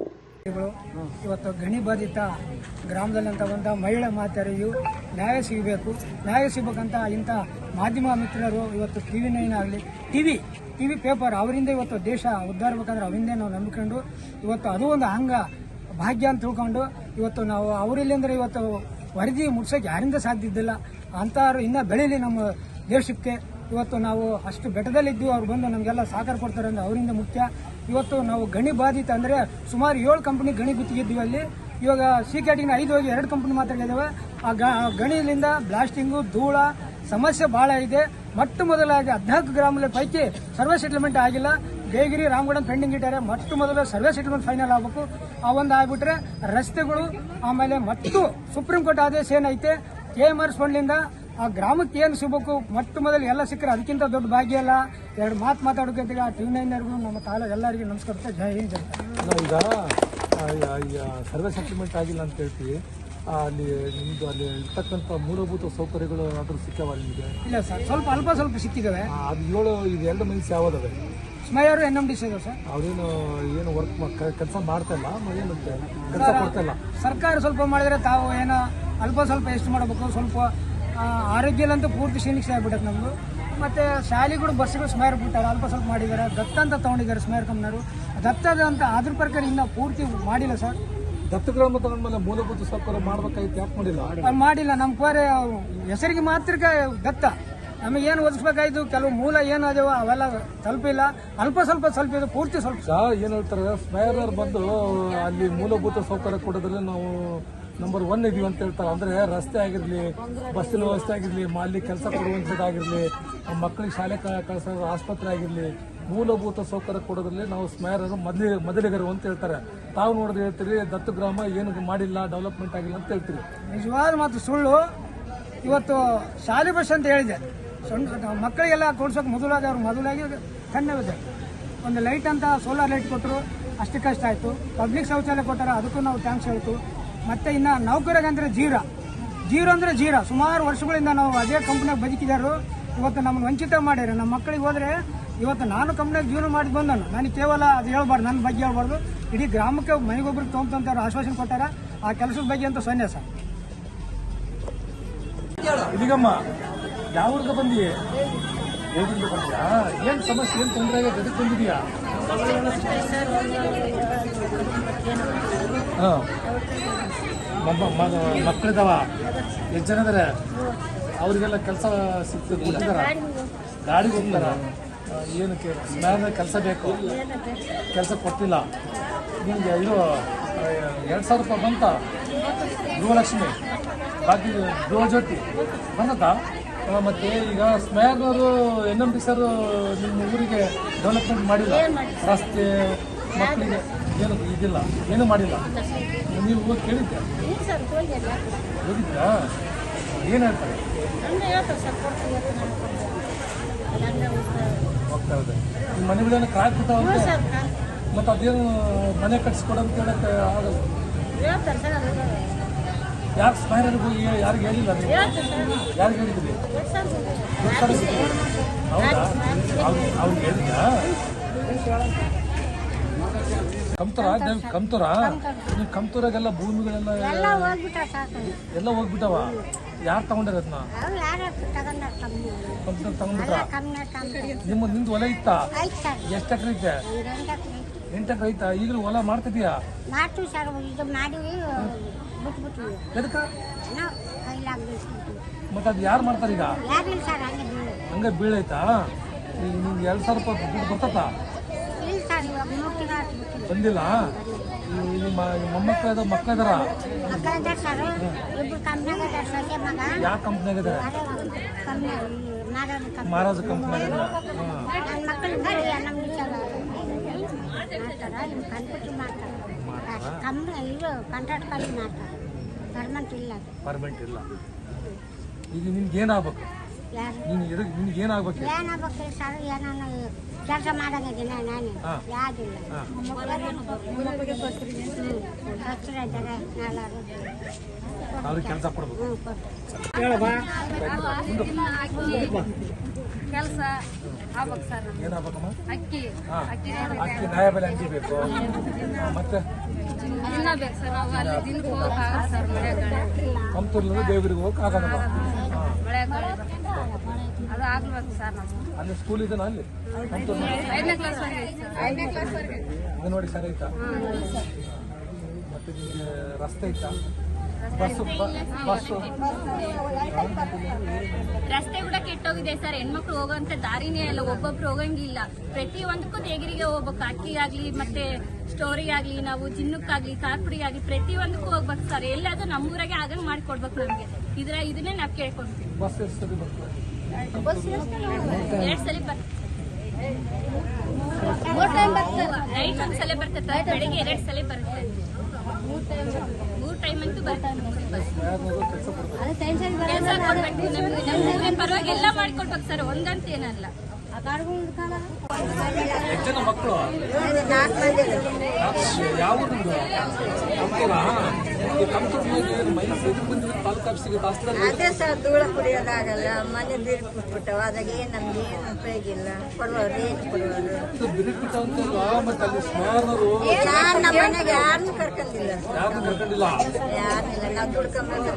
ಇವತ್ತು ಗಣಿ ಬಾಧಿತ ಗ್ರಾಮದಲ್ಲಂತ ಬಂದ ಮಹಿಳಾ ಮಾತೆಯರಿಗೂ ನ್ಯಾಯ ಸಿಗಬೇಕು. ನ್ಯಾಯ ಸಿಗಬೇಕಂತ ಇಂಥ ಮಾಧ್ಯಮ ಮಿತ್ರರು ಇವತ್ತು ಟಿ ವಿ ನೈನ್ ಆಗಲಿ T V T V paper ಅವರಿಂದ ಇವತ್ತು ದೇಶ ಉದ್ಧಾರ ಬೇಕಂದ್ರೆ ಅವರಿಂದೇ ನಾವು ನಂಬಿಕೊಂಡು ಇವತ್ತು ಅದು ಒಂದು ಅಂಗ ಭಾಗ್ಯ ಅಂತ ತಿಳ್ಕೊಂಡು ಇವತ್ತು ನಾವು ಅವರಿಲ್ಲಂದ್ರೆ ಇವತ್ತು ವರದಿ ಮುಟ್ಸೋಕೆ ಯಾರಿಂದ ಸಾಧ್ಯ ಇದ್ದಿಲ್ಲ. ಅಂಥವ್ರು ಇನ್ನೂ ಬೆಳೀಲಿ ನಮ್ಮ ದೇಶಕ್ಕೆ. ಇವತ್ತು ನಾವು ಅಷ್ಟು ಬೆಟ್ಟದಲ್ಲಿದ್ದು ಅವ್ರು ಬಂದು ನಮಗೆಲ್ಲ ಸಹಕಾರ ಕೊಡ್ತಾರೆ ಅಂದ್ರೆ ಅವರಿಂದ ಮುಖ್ಯ. ಇವತ್ತು ನಾವು ಗಣಿ ಬಾಧಿತ ಅಂದರೆ ಸುಮಾರು ಏಳು ಕಂಪ್ನಿ ಗಣಿ ಗುತ್ತಿಗಿದ್ವಿ ಅಲ್ಲಿ. ಇವಾಗ ಸಿ ಕ್ಯಾಟಿನ ಐದು ಹೋಗಿ ಎರಡು ಕಂಪ್ನಿ ಮಾತ್ರ ಇದಾವೆ. ಆ ಗಣಿಲಿಂದ ಬ್ಲಾಸ್ಟಿಂಗು ಧೂಳ, ಸಮಸ್ಯೆ ಭಾಳ ಇದೆ. ಮೊಟ್ಟ ಮೊದಲಾಗಿ ಹದಿನಾಲ್ಕು ಗ್ರಾಮಗಳ ಪೈಕಿ ಸರ್ವೆ ಸೆಟಲ್ಮೆಂಟ್ ಆಗಿಲ್ಲ. ಗೈಗಿರಿ ರಾಮಗಢ ಪೆಂಡಿಂಗ್ ಇಟ್ಟಾರೆ ಮೊಟ್ಟ ಮೊದಲು ಸರ್ವೆ ಸೆಟಲ್ಮೆಂಟ್ ಫೈನಲ್ ಆಗಬೇಕು. ಆ ಒಂದು ಆಗ್ಬಿಟ್ರೆ ರಸ್ತೆಗಳು, ಆಮೇಲೆ ಮತ್ತು ಸುಪ್ರೀಂ ಕೋರ್ಟ್ ಆದೇಶ ಏನೈತೆ? ಕೆ ಎಂ ಆರ್ ಫಂಡ್ಲಿಂದ ಆ ಗ್ರಾಮಕ್ಕೆ ಏನು ಸಿಗಬೇಕು? ಮೊಟ್ಟ ಮೊದಲು ಎಲ್ಲ ಸಿಕ್ಕರೆ ಅದಕ್ಕಿಂತ ದೊಡ್ಡ ಭಾಗ್ಯ ಅಲ್ಲ. ಎರಡು ಮಾತು ಮಾತಾಡೋಕೆ ಟಿ ನೈನರ್ಗೂ ನಮ್ಮ ತಾಲ ಎಲ್ಲರಿಗೂ ನಮಸ್ಕಾರ ಜೈ ಹಿಂದ್ ಈಗ ಸರ್ವೆ ಸೆಟ್ಲ್ಮೆಂಟ್ ಆಗಿಲ್ಲ ಅಂತ ಹೇಳ್ತೀವಿ. ಅಲ್ಲಿ ನಿಮ್ದು ಅಲ್ಲಿ ಇರ್ತಕ್ಕಂಥ ಮೂಲಭೂತ ಸೌಕರ್ಯಗಳು ಏನಾದರೂ ಸಿಕ್ಕವ ನಿಮಗೆ? ಇಲ್ಲ ಸರ್ ಸ್ವಲ್ಪ ಅಲ್ಪ ಸ್ವಲ್ಪ ಸಿಕ್ಕಿದ್ದಾವೆ ಆ, ಅದು ಏಳು ಇದು ಎರಡು ಮೈಲ್ಸ್ ಯಾವ್ದವೆ ಸ್ಮೈಯರು N M D C sir. ಅವರೇನು ಏನು ವರ್ಕ್ ಕೆಲಸ ಮಾಡ್ತಾ ಇಲ್ಲ? ಏನು ಕೆಲಸ ಕೊಡ್ತಾ ಇಲ್ಲ? ಸರ್ಕಾರ ಸ್ವಲ್ಪ ಮಾಡಿದ್ರೆ ತಾವು ಏನೋ ಅಲ್ಪ ಸ್ವಲ್ಪ ಎಷ್ಟು ಮಾಡಬೇಕು? ಸ್ವಲ್ಪ ಆ, ಆರೋಗ್ಯಲ್ಲಂತೂ ಪೂರ್ತಿ ಕ್ಷೀಣಿಸಿ ಆಗ್ಬಿಟ್ಟೈತೆ ನಮ್ಮದು ಮತ್ತು ಶಾಲೆಗಳು ಬಸ್ಗಳು ಸ್ಮೈರ್ ಬಿಟ್ಟಾರೆ ಅಲ್ಪ ಸ್ವಲ್ಪ ಮಾಡಿದ್ದಾರೆ. ದತ್ತ ಅಂತ ತೊಗೊಂಡಿದ್ದಾರೆ ಸ್ಮೈರ್ ಕಂಪ್ನವರು ದತ್ತದ ಅಂತ ಅದ್ರ ಪ್ರಕಾರ ಇನ್ನೂ ಪೂರ್ತಿ ಮಾಡಿಲ್ಲ ಸರ್. ದತ್ತಗ್ರಾಮ ತಗೊಂಡ್ಮೇಲೆ ಮೂಲಭೂತ ಸೌಕರ್ಯ ಮಾಡ್ಬೇಕಾಗಿತ್ತು ಯಾಕೆ ಮಾಡಿಲ್ಲ? ಮಾಡಿಲ್ಲ. ನಮ್ಮ ಕೋರೆ ಹೆಸರಿಗೆ ಮಾತ್ರಕ್ಕೆ ದತ್ತ. ನಮಗೇನು ಒದಿಸ್ಬೇಕಾಯ್ತು ಕೆಲವು ಮೂಲ ಏನು ಅದಾವ ಅವೆಲ್ಲ ತಲುಪಿಲ್ಲ. ಅಲ್ಪ ಸ್ವಲ್ಪ ಸ್ವಲ್ಪ ಇದು ಪೂರ್ತಿ ಸ್ವಲ್ಪ. ಏನು ಹೇಳ್ತಾರೆ? ಸ್ಮೈರ್ ಬಂದು ಅಲ್ಲಿ ಮೂಲಭೂತ ಸೌಕರ್ಯ ಕೊಡೋದ್ರಲ್ಲಿ ನಾವು ನಂಬರ್ ಒನ್ ಇದೀವಿ ಅಂತ ಹೇಳ್ತಾರೆ. ಅಂದ್ರೆ ರಸ್ತೆ ಆಗಿರಲಿ, ಬಸ್ಸಿನ ವ್ಯವಸ್ಥೆ ಆಗಿರಲಿ ಅಲ್ಲಿ ಕೆಲಸ ಕೊಡುವಂಥದ್ದಾಗಿರಲಿ ಮಕ್ಕಳಿಗೆ ಶಾಲೆ ಕಳಿಸೋದು ಕಳ್ಸೋ ಆಸ್ಪತ್ರೆ ಆಗಿರಲಿ, ಮೂಲಭೂತ ಸೌಕರ್ಯ ಕೊಡೋದ್ರಲ್ಲಿ ನಾವು ಸ್ಮೈರರು, ಮೊದಲಿ, ಮೊದಲಿಗರು ಅಂತ ಹೇಳ್ತಾರೆ. ತಾವು ನೋಡಿದ್ರೆ ಹೇಳ್ತೀರಿ, ದತ್ತು ಗ್ರಾಮ ಏನು ಮಾಡಿಲ್ಲ, ಡೆವಲಪ್ಮೆಂಟ್ ಆಗಿಲ್ಲ ಅಂತ ಹೇಳ್ತೀರಿ. ನಿಜವಾದ ಮಾತು ಸುಳ್ಳು. ಇವತ್ತು ಶಾಲೆ ಬಸ್ ಅಂತ ಹೇಳಿದೆ. ಸಣ್ಣ, ಮಕ್ಕಳಿಗೆಲ್ಲ ಕೊಡ್ಸೋಕೆ ಮೊದಲಾಗಿ ಅವ್ರು ಮೊದಲಾಗಿ ಕಣ್ಣವಿದೆ ಒಂದು ಲೈಟ್ ಅಂತ ಸೋಲಾರ್ ಲೈಟ್ ಕೊಟ್ಟರು ಅಷ್ಟಕ್ಕಷ್ಟ ಆಯಿತು. ಪಬ್ಲಿಕ್ ಶೌಚಾಲಯ ಕೊಟ್ಟಾರೆ ಅದಕ್ಕೂ ನಾವು ಥ್ಯಾಂಕ್ಸ್ ಹೇಳ್ತು. ಮತ್ತು ಇನ್ನು ನೌಕರಗಂದ್ರೆ ಜೀರಾ. ಜೀರೋ ಅಂದರೆ ಜೀರಾ. ಸುಮಾರು ವರ್ಷಗಳಿಂದ ನಾವು ಅದೇ ಕಂಪ್ನಿಯಾಗ ಬದುಕಿದಾರು. ಇವತ್ತು ನಮ್ಗೆ ವಂಚಿತ ಮಾಡ್ಯಾರ. ನಮ್ಮ ಮಕ್ಕಳಿಗೆ ಹೋದರೆ ಇವತ್ತು ನಾನು ಕಂಪ್ನಿಯಾಗ ಜೀವನ ಮಾಡಿ ಬಂದನು ನಾನು ಕೇವಲ ಅದು ಹೇಳ್ಬಾರ್ದು ನನ್ನ ಬಗ್ಗೆ ಹೇಳ್ಬಾರ್ದು. ಇಡೀ ಗ್ರಾಮಕ್ಕೆ ಮನೆಗೊಬ್ರಿಗೆ ತೊಗೊಂತಂತ ಆಶ್ವಾಸನೆ ಕೊಟ್ಟಾರ. ಆ ಕೆಲಸದ ಬಗ್ಗೆ ಅಂತ ಸನ್ಯಾಸ. ಸರ್ ಇದೀಗಮ್ಮ ಯಾವ ಊರ್ಗ ಬಂದಿ ಬಂದ್ಯಾ? ಏನ್ ಸಮಸ್ಯೆ ಏನ್ ತೊಂದರೆ ಆಗಿದೆ? ಎದಕ್ಕೆ ಬಂದಿದ್ಯಾ? ಹಾ. ಮಕ್ಕಳಿದಾವ. ಎಷ್ಟು ಜನ ಇದಾರೆ? ಅವರಿಗೆಲ್ಲ ಕೆಲಸ ಸಿಗ್ತದೆ ಗಾಡಿಗೆ ಹೋಗ್ತಾರ? ಏನು ಏನಕ್ಕೆ? ಸ್ಮ್ಯಾನ್ ಕೆಲಸ ಬೇಕು. ಕೆಲಸ ಕೊಟ್ಟಿಲ್ಲ. ನಿಮಗೆ ಇದು ಎರಡು ಸಾವಿರ ರೂಪಾಯಿ ಬಂತ? ಗೃಹಲಕ್ಷ್ಮಿ. ಬಾಕಿ ಗೃಹಜ್ಯೋತಿ ಬಂದತಾ ಮತ್ತೆ ಈಗ ಸ್ಮಯರ್ನವರು ಎನ್ ಎಂ ಡಿ ಸರ್ ನಿಮ್ಮ ಊರಿಗೆ ಡೆವಲಪ್ಮೆಂಟ್ ಮಾಡಿಲ್ಲ. ರಸ್ತೆ ಮಕ್ಕಳಿಗೆ ಏನು ಇದಿಲ್ಲ ಏನು ಮಾಡಿಲ್ಲ. ನೀವು ಹೋಗಿ ಕೇಳಿದ್ದೆ ಹೋಗಿದ್ರಾ ಏನು ಹೇಳ್ತಾರೆ? ಹೋಗ್ತಾ ಇದೆ ನಿಮ್ಮ ಮನೆ ಮನೆಗಳೇನು ಕ್ರಾಕ್ ಬಿಟ್ಟಾವಂತೆ ಮತ್ತು ಅದೇನು ಮನೆ ಕಟ್ಸ್ಕೊಡಂತ ಹೇಳಕ್ಕೆ ಆಗಲ್ಲ? ಯಾರು ಸ್ಮೈಲರ್ ಹೋಗಿ ಯಾರಿಗೆ ಹೇಳಿಲ್ಲ ನೀವು? ಯಾರಿಗೆ ಹೇಳಿದ್ರಿ? ಹೌದಾ? ಅವ್ರು ಅವ್ರಿಗೆ ಹೇಳಿದ್ಯಾ? ಕಮ್ತುರ ಕಮ್ತುರ. ನೀವು ಕಮ್ತೂರಾಗೆಲ್ಲ ಭೂಮಿಗಳೆಲ್ಲ ಎಲ್ಲ ಹೋಗ್ಬಿಟ್ಟ ಸಾಕು. ಎಲ್ಲ ಹೋಗ್ಬಿಟ್ಟವ? ಯಾರು ತಗೊಂಡಾರ ಅದನ್ನ ಅವ್ರು ಯಾರು ತಗೊಂಡ ಕಮ್ಮಿ. ಕಂಪ್ನಿ ತಗೊಂಡ್ಬಿಟ್ರ? ಕಮ್ಮಿ ಕಮ್ಮಿ. ನಿಮ್ಮ ನಿಂದ ಹೊಲ ಇತ್ತ? ಆಯ್ತು ಸರ್. ಎಷ್ಟು ಎಕರೆ ಐತೆ? ಒಂದು ಗಂಟೆ ಎಂಟು ಎಕರೆ ಐತಾ? ಈಗಲೂ ಹೊಲ ಮಾಡ್ತಿದ್ಯಾ ಮಾಡ್ತೀವಿ ಸರ್ ಇದು ಮಾಡಿವಿ ಬಿಟ್ಬಿಟ್ವಿ ಎದಕ್ಕ? ನಾವು ಕೈಲಾಗ ಮತ್ತೆ ಅದು ಯಾರು ಮಾಡ್ತಾರೆ ಈಗ? ಯಾರಿಲ್ಲ ಸರ್ ಹಂಗೆ ಬೀಳು. ಹಂಗೆ ಬೀಳೈತಾ? ಈಗ ನಿಮ್ಗೆ ಎರಡು ಸಾವಿರ ರೂಪಾಯಿ ದುಡ್ಡು ಬರ್ತತಾ ಇಲ್ಲ ಸರ್ ಇವಾಗ ಮೂರು ತಿಂಗಳು ಹಾಕ್ಬಿಟ್ವಿ. ಬಂದಿಲ್ಲ? ನಿಮ್ಮ ಮೊಮ್ಮಕ್ಕಳ ಇದಾವ ಮಕ್ಕಳ ಇದಾರ ಮಕ್ಕಳ ಇದ್ದಾರೆ ಇಬ್ರು ಕಮ್ಮಿಯಾಗ ಇದ್ದಾರೆ ಮಗ. ಯಾವ ಕಂಪ್ನಿಯಾಗ ಮಹಾರಾಜ ಮಾಡ್ತಾರೆ? ಪರ್ಮನೆಂಟ್ ಇಲ್ಲ ಪರ್ಮೆಂಟ್ ಇಲ್ಲ. ಈಗ ನಿನ್ಗೆ ಏನಾಗ್ಬೇಕು? ನೀನು ನಿನ್ಗೆ ಏನಾಗ್ಬೇಕು? ಏನಾಗ್ಬೇಕು ಸರ್? ಏನಾನ ಕೆಲಸ ಮಾಡಂಗಿದ್ದೀನಿ ನಾನು. ಯಾವುದಿಲ್ಲ. ಹಸಿರ ನಾಲ್ವರು ಅವ್ರಿಗೆ ಕೆಲಸ ಕೊಡ್ಬೇಕು. ಕೆಲಸ ಆಗ್ಬೇಕು ಸರ್ ಏನಾಗ್ಬೇಕಮ್ಮ ಅಕ್ಕಿ. ಅಕ್ಕಿ ನ್ಯಾಯ ಬೆಲೆ ಅಂಗಿ ಬೇಕು. ಮತ್ತೆ? ದಿನ ಬೇಕು ಸರ್ ನಾವು ಅಲ್ಲಿ ದಿನಕ್ಕೆ ಹೋಗಕ್ಕಾಗಲ್ಲ ಸರ್ ಮಳೆಗಾಲ. ಮಳೆಗಾಲ. ಅದು ಆಗ್ಬೇಕು ಸರ್ ನಮ್ಗೆ. ಅಲ್ಲಿ ಸ್ಕೂಲ್ ಇದೆನಾ ಅಲ್ಲಿ? ಐದನೇ ಕ್ಲಾಸ್ ಐದನೇ ಕ್ಲಾಸ್ ಅಂಗನವಾಡಿ ಸರಿ ಐತಾ? ಮತ್ತೆ ನಿಮಗೆ ರಸ್ತೆ ಐತಾ? ಬಸ್ಸು ಬಸ್ಸು ರಸ್ತೆ ಕೂಡ ಕೆಟ್ಟೋಗಿದೆ ಸರ್. ಹೆಣ್ಮಕ್ಳು ಹೋಗೋಂತ ದಾರಿನೇ ಅಲ್ಲ. ಒಬ್ಬೊಬ್ರು ಹೋಗಂಗಿಲ್ಲ. ಪ್ರತಿ ಒಂದಕ್ಕೂ ದೇಗಿರಿಗೆ ಹೋಗ್ಬೇಕು. ಅಕ್ಕಿ ಆಗ್ಲಿ ಮತ್ತೆ ಸ್ಟೋರಿಗಾಗ್ಲಿ ನಾವು ಜಿನ್ನಕ್ಕಾಗ್ಲಿ ಕಾರ್ಪುಡಿಗಾಗ್ಲಿ ಪ್ರತಿ ಒಂದಕ್ಕೂ ಹೋಗ್ಬೇಕು ಸರ್. ಎಲ್ಲಾದ್ರೂ ನಮ್ಮೂರಾಗೆ ಆಗಂಗ್ ಮಾಡ್ಕೊಡ್ಬೇಕು ನಮ್ಗೆ. ಇದ್ರ ಇದನ್ನೇ ನಾವ್ ಕೇಳ್ಕೊಂತೀವಿ ಬಸ್ ಎಷ್ಟು ಸರಿ ಬರ್ತದೆ? ಎರಡ್ ಸಲ ಮೂರು ಟೈಮ್ ಎರಡು ಸಲ ಬರುತ್ತೆ ಮೂರ್ ಟೈಮ್ ಅಂತೂ ಬರ್ತದೆ ಯಾರನ್ನಾದ್ರೂ ಕೆಲಸ ಕೊಡ್ಬೇಕು ನಮ್ಗೆ ನಮ್ಗೆ ಪರವಾಗಿ ಎಲ್ಲ ಮಾಡ್ಕೊಡ್ಬೇಕು ಸರ್ ಒಂದಂತ ಏನಲ್ಲ ಜನ ಮಕ್ಕಳು? ಯಾವ ಅದೇ ಸರ್ ಧೂಳ ಕುಡಿಯೋದಾಗಲ್ಲ ಮನೆ ಬೀರು ಕೊಟ್ಬಿಟ್ಟವ ಅದಾಗ ಏನು ನಮ್ಗೆ ಏನು ಉಪಯೋಗ ಇಲ್ಲ. ಕೊಡುವ ಏನು ಸ್ಮರಣರು ಯಾರು ನಮ್ಮ ಮನೆಗೆ ಯಾರನ್ನೂ ಕರ್ಕೊಂಡಿಲ್ಲ. ಯಾರನ್ನು ಕರ್ಕೊಂಡಿಲ್ಲ? ಯಾರಿಲ್ಲ ನಾವು ದುಡ್ಕೊಂಬಂದು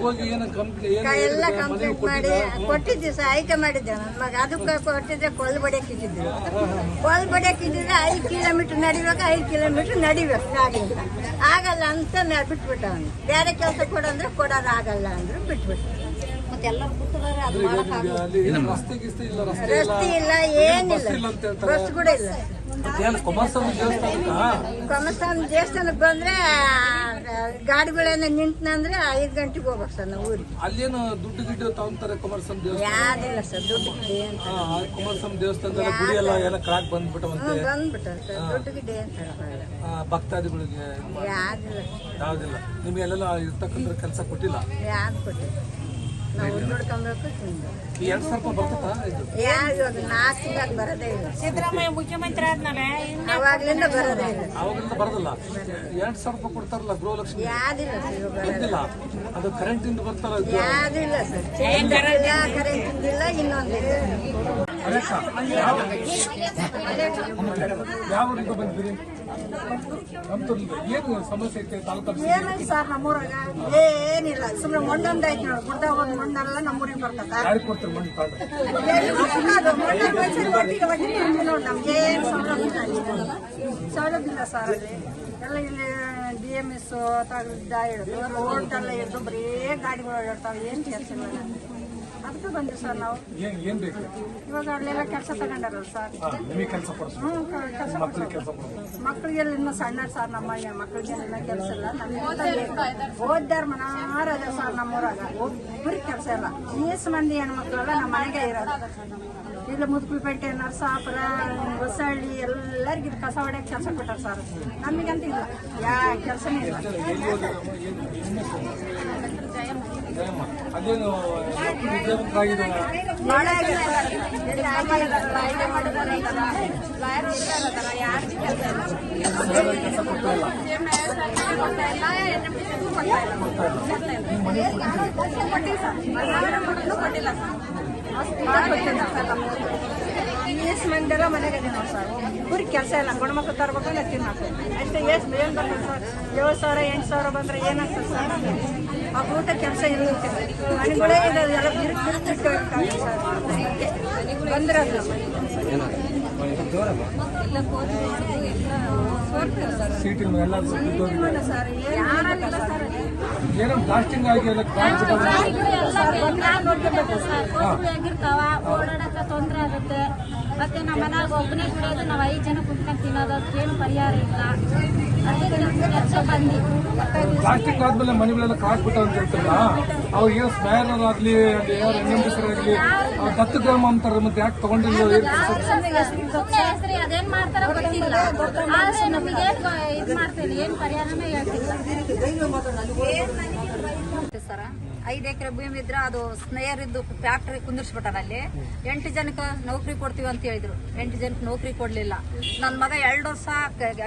ಹೋಗಿ ಏನು ಎಲ್ಲ ಕಂಪ್ಲೀಟ್ ಮಾಡಿ ಸರ್ ಆಯ್ಕೆ ಮಾಡಿದ್ದೆ ನನ್ನ ಮಗ ಅದಕ್ಕೆ ಕೊಟ್ಟಿದ್ರೆ ಕೊಲ್ ಬಡಿಯಕ್ಕೆ ಇಟ್ಟಿದ್ರು ಕೊಲ್ ಬಡಿಯಕ್ಕೆ ಇಟ್ಟಿದ್ರೆ ಐದು ಕಿಲೋಮೀಟರ್ ನಡಿಬೇಕು ಐದು ಕಿಲೋಮೀಟರ್ ನಡಿಬೇಕು ಆಗಲಿಲ್ಲ ಆಗಲ್ಲ ಅಂತ ನಾ ಬಿಟ್ಬಿಟ್ಟ ಅವನು. ಬೇರೆ ಕೆಲಸ ಕೊಡಂದ್ರೆ ಕೊಡೋದಾಗಲ್ಲ ಅಂದ್ರೆ ಬಿಟ್ಬಿಟ್ಟು ರಸ್ತೆ ಗಿಸ್ತೆ ಇಲ್ಲ ಏನಿಲ್ಲ. ಇಲ್ಲ ಅಂತ ಹೇಳ್ತಾರೆ. ಬಸ್ ಕೂಡ ಇಲ್ಲ. ಏನು ಕುಮಾರಸ್ವಾಮಿ ದೇವಸ್ಥಾನಕ್ಕೆ ಬಂದ್ರೆ ಗಾಡಿಗಳೇನ ನಿಂತ್ನಂದ್ರೆ ಐದು ಗಂಟೆಗೆ ಹೋಗ್ಬೇಕು ಸರ್ ನಾವು ಊರಿಗೆ. ಅಲ್ಲೇನು ದುಡ್ಡು ಗಿಡ್ಡು ತಗೊಂತಾರೆ ಕುಮಾರಸ್ವಾಮಿ ದೇವಸ್ಥಾನ? ಯಾವ್ದಿಲ್ಲ ಸರ್ ದುಡ್ಡು ಗಿಡ್ಡೆ ಅಂತ. ಹಾ, ಆ ಕುಮಾರಸ್ವಾಮಿ ದೇವಸ್ಥಾನದಲ್ಲಿ ಗುಡಿ ಎಲ್ಲ ಏನೋ ಕ್ರಾಕ್ ಬಂದ್ಬಿಟ್ಟವಂತೆ. ಬಂದ್ಬಿಟ್ಟ ಸರ್ ದುಡ್ಡು ಅಂತ. ಆ, ಭಕ್ತಾದಿಗಳಿಗೆ ಯಾವ್ದಿಲ್ಲ ಯಾವ್ದಿಲ್ಲ. ನಿಮ್ಗೆ ಇರ್ತಕ್ಕಂಥ ಕೆಲಸ ಕೊಟ್ಟಿಲ್ಲ? ಯಾವ್ದು ಕೊಟ್ಟಿಲ್ಲ. ಸಿದ್ದರಾಮಯ್ಯ ಮುಖ್ಯಮಂತ್ರಿ ಆದ್ಮೇಲೆ ಅವಾಗ್ಲಿಂದ ಬರೋದೇ ಇಲ್ಲ. ಅವಾಗೆಲ್ಲ ಬರೋದಿಲ್ಲ. ಎರಡ್ ಸಾವಿರ ರೂಪಾಯಿ ಕೊಡ್ತಾರಲ್ಲ ಗೃಹಲಕ್ಷ್ಮಿ? ಯಾವ್ದಿಲ್ಲ ಅದು ಕರೆಂಟ್ ಇಂದ ಬರ್ತಾರ. ಯಾವ್ದಿಲ್ಲ ಸರ್. ಕರೆಂಟ್ ಇಲ್ಲ ಅಲೆಕ್ಸಾ, ಯಾವ ಊರಿಂದ ಬಂದಿದ್ದೀರಿ? ಏನು ಸಮಸ್ಯೆ ಐತೆ? ಏನಿಲ್ಲ ಸರ್ ನಮ್ಮೂರಾಗ. ಏನಿಲ್ಲ. ಸುಮ್ಮನೆ ಮೊಂಡೊಂದು ಐತಿ ನೋಡಿ. ಗುಡ್ಡ ಒಂದು ಮೊಂಡೆಲ್ಲ ನಮ್ಮೂರಿಗೆ ಬರ್ತದ. ಯಾರಿಗೆ ಕೊಡ್ತಾರೆ ಮಣ್ಣು ತಾಂಡ ನಮ್ಗೆ ಏನು ಸೌಲಭ್ಯ ಇಲ್ಲ ಸೌಲಭ್ಯ ಇಲ್ಲ ಸರ್ ಅಲ್ಲಿ. ಎಲ್ಲ ಇಲ್ಲಿ ಡಿ ಎಂ ಎಸ್ ಹಿಡಿದು ರೋಡ್ ಎಲ್ಲ ಹಿಡಿದು ಬರೀ ಗಾಡಿಗಳು ಓಡಾಡ್ತಾವೆ. ಏನು ಕೆಲಸ ಇಲ್ಲ. ನಮ್ಗೆ. ಅದಕ್ಕೆ ಬಂದ್ವಿ ಸರ್ ನಾವು. ಏನ್ ಏನ್ ಬೇಕು? ಇವಾಗ ಅಲ್ಲೆಲ್ಲ ಕೆಲಸ ತಗೊಂಡಾರಲ್ಲ ಸರ್. ನಿಮಗೆ ಕೆಲಸ ಹ್ಞೂ ಕೆಲಸ ಮಕ್ಳಿಗೆ ಕೆಲಸ ಮಕ್ಕಳಿಗೆಲ್ಲ ಇನ್ನೂ ಸಣ್ಣ ಸರ್ ನಮ್ಮ ಮಕ್ಕಳಿಗೆ ಎಲ್ಲ ಕೆಲಸ ಇಲ್ಲ. ನಮ್ಮ ಓದ್ದಾರ ಮನಾರ ಅದ ಸರ್ ನಮ್ಮೂರಾಗ. ಒಬ್ಬರಿಗೆ ಕೆಲಸ ಇಲ್ಲ. ಈಸ್ ಮಂದಿ ಹೆಣ್ಮಕ್ಳೆಲ್ಲ ನಮ್ಮ ಮನೆಗೆ ಇರೋದು. ಇಲ್ಲ ಮುದ್ಕುಲ್ಪೇಟೆ ನರಸಾಪುರ ಹೊಸಹಳ್ಳಿ ಎಲ್ಲರಿಗೂ ಇದು ಕಸ ಹೊಡ್ಯಕ್ಕೆ ಕೆಲಸ ಕೊಟ್ಟಾರ ಸರ್. ನಮಗಂತ ಇಲ್ಲ. ಯಾ ಕೆಲಸನೇ ಇಲ್ಲ. ಅದೇನು ಕೊಟ್ಟಿಲ್ಲ ಸರ್. ಕೊಟ್ಟಿಲ್ಲ ಸರ್. ಈಸ್ ಮಂದಿರ ಮನೆಗೆ ನಾವು ಸರ್. ಊರಿಗೆ ಕೆಲಸ ಇಲ್ಲ. ಗಂಡು ಮಕ್ಕಳು ತರ್ಬೇಕು ಇಲ್ಲ ತಿನ್ನಕ್ಕೆ ಅಷ್ಟೇ ಎಷ್ಟು ಏನು ಬರ್ತದೆ ಸರ್. ಏಳು ಸಾವಿರ ಎಂಟು ಸಾವಿರ ಬಂದ್ರೆ ಏನಾಗ್ತದೆ ಸರ್? ಆ ಊಟ ಕೆಲಸ ಇರುತ್ತೆ ಮನೆಗಳೇ ಇದೆ ಎಲ್ಲ ಬಿರುಕು ಬಿರುಕು ಸರ್. ಏನು ಸರ್? ಏನೋ ಬ್ಲಾಸ್ಟಿಂಗ್ ಆಗಿ ಎಲ್ಲ ಓಡಾಡಕ ತೊಂದ್ರೆ ಆಗುತ್ತೆ. ಮತ್ತೆ ನಮ್ಮ ಮನೆಯಾಗ ಒಬ್ಬನೇ ಕುಡಿಯೋದು ನಾವು ಐದು ಜನ ಕುತ್ಕೊಂಡು ತಿನ್ನೋದು ಅದಕ್ಕೇನು ಪರಿಹಾರ ಇಲ್ಲ. ಅದಕ್ಕೆ ಬಂದಿ ಪ್ಲಾಸ್ಟಿಕ್ ಆದ್ಮೇಲೆ ಮನೆಗಳೆಲ್ಲ ಕಾಕ್ಬಿಟ್ಟ ಅಂತ ಹೇಳ್ತಾರಲ್ಲ? ಅವ್ರು ಏನು ಸ್ಮ್ಯಾನರ್ ಆಗ್ಲಿ ಯಾರು ಎನ್ ಆಗ್ಲಿ ದತ್ತು ಗ್ರಾಮ ಅಂತಾರೆ ಮತ್ತೆ ಯಾಕೆ ತಗೊಂಡಿಲ್ಲ ಅದೇನ್ ಮಾಡ್ತಾರ ಗೊತ್ತಿಲ್ಲ. ಆದ್ರೆ ನಮಗೆ ಇದು ಮಾಡ್ತೀನಿ ಏನು ಪರಿಹಾರನೇ ಹೇಳ್ತಿಲ್ಲ. ಸರ ಐದು ಎಕರೆ ಭೂಮಿ ಇದ್ರೆ ಅದು ಸ್ನೇಹರ್ ಇದ್ದು ಫ್ಯಾಕ್ಟ್ರಿ ಕುಂದಿರ್ಸ್ಬಿಟ್ಟಾರ ಅಲ್ಲಿ. ಎಂಟು ಜನಕ್ಕೆ ನೌಕರಿ ಕೊಡ್ತೀವಿ ಅಂತ ಹೇಳಿದ್ರು. ಎಂಟು ಜನಕ್ಕೆ ನೌಕರಿ ಕೊಡ್ಲಿಲ್ಲ. ನನ್ನ ಮಗ ಎರಡು ವರ್ಷ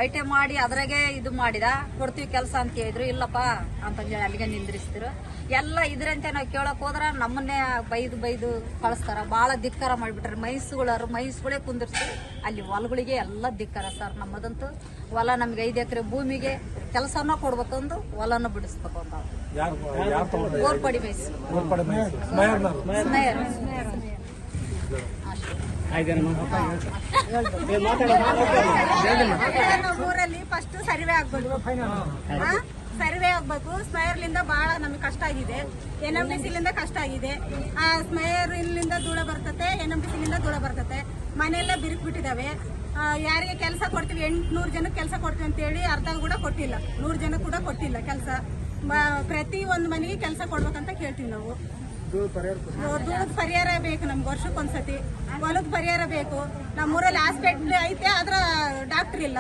ಐ ಟಿ ಮಾಡಿ ಅದ್ರಾಗೆ ಇದು ಮಾಡಿದ ಕೊಡ್ತೀವಿ ಕೆಲಸ ಅಂತ ಹೇಳಿದ್ರು. ಇಲ್ಲಪ್ಪ ಅಂತಂದೇಳಿ ಅಲ್ಲಿಗೆ ನಿಂದ್ರಿಸಿದ್ರು ಎಲ್ಲ ಇದ್ರಂತೆ ನಾವು ಕೇಳಕ್ ಹೋದ್ರ ನಮ್ಮನ್ನೇ ಬೈದು ಬೈದು ಕಳಿಸ್ತಾರ. ಭಾಳ ಧಿಕ್ಕಾರ ಮಾಡಿಬಿಟ್ರೆ. ಮೈಸುಗಳರು ಮೈಸುಗಳೇ ಕುಂದಿರ್ಸಿ. ಅಲ್ಲಿ ಹೊಲಗಳಿಗೆ ಎಲ್ಲ ಧಿಕ್ಕಾರ ಸರ್. ನಮ್ಮದಂತೂ ಹೊಲ ನಮ್ಗೆ ಐದು ಎಕರೆ ಭೂಮಿಗೆ ಕೆಲಸನ ಕೊಡ್ಬೇಕಂದು ಹೊಲನ ಬಿಡಿಸ್ಬೇಕು ಅಂತ. ಯಾರು ಯಾರು ತಗೊಂಡ್ರೆ? ಗೋರ್ಪಡಿ ಮೈಸು ಊರಲ್ಲಿ ಫಸ್ಟ್ ಸರ್ವೆ ಆಗ್ಬೇಕು. ಸರ್ವೆ ಆಗ್ಬೇಕು. ಸ್ಮೈರ್ಲಿಂದ ಬಹಳ ನಮಗೆ ಕಷ್ಟ ಆಗಿದೆ. ಎನ್ ಎಂ ಡಿ ಸಿಲಿಂದ ಕಷ್ಟ ಆಗಿದೆ. ಆ ಸ್ಮೈರ್ ಇಲ್ಲಿಂದ ದೂರ ಬರ್ತತೆ ಎನ್ ಎಂ ಡಿ ಸಿಲಿಂದ ದೂಳ ಬರ್ತತೆ. ಮನೆಯೆಲ್ಲ ಬಿರುಕು ಬಿಟ್ಟಿದಾವೆ ಯಾರಿಗೆ ಕೆಲಸ ಕೊಡ್ತೀವಿ ಎಂಟ್ನೂರು ಜನಕ್ಕೆ ಕೆಲಸ ಕೊಡ್ತೀವಿ ಅಂತೇಳಿ ಅರ್ಧ ಕೂಡ ಕೊಟ್ಟಿಲ್ಲ. ನೂರು ಜನ ಕೂಡ ಕೊಟ್ಟಿಲ್ಲ ಕೆಲಸ. ಪ್ರತಿ ಒಂದು ಮನೆಗೆ ಕೆಲಸ ಕೊಡ್ಬೇಕಂತ ಕೇಳ್ತೀವಿ ನಾವು. ದುಡ್ಡು ಪರಿಹಾರ ಬೇಕು ನಮ್ಗೆ ವರ್ಷಕ್ಕೊಂದ್ಸತಿ ಹೊಲದ ಪರಿಹಾರ ಬೇಕು. ನಮ್ಮೂರಲ್ಲಿ ಹಾಸ್ಪಿಟ್ಲ್ ಐತೆ ಆದ್ರೆ ಡಾಕ್ಟರ್ ಇಲ್ಲ.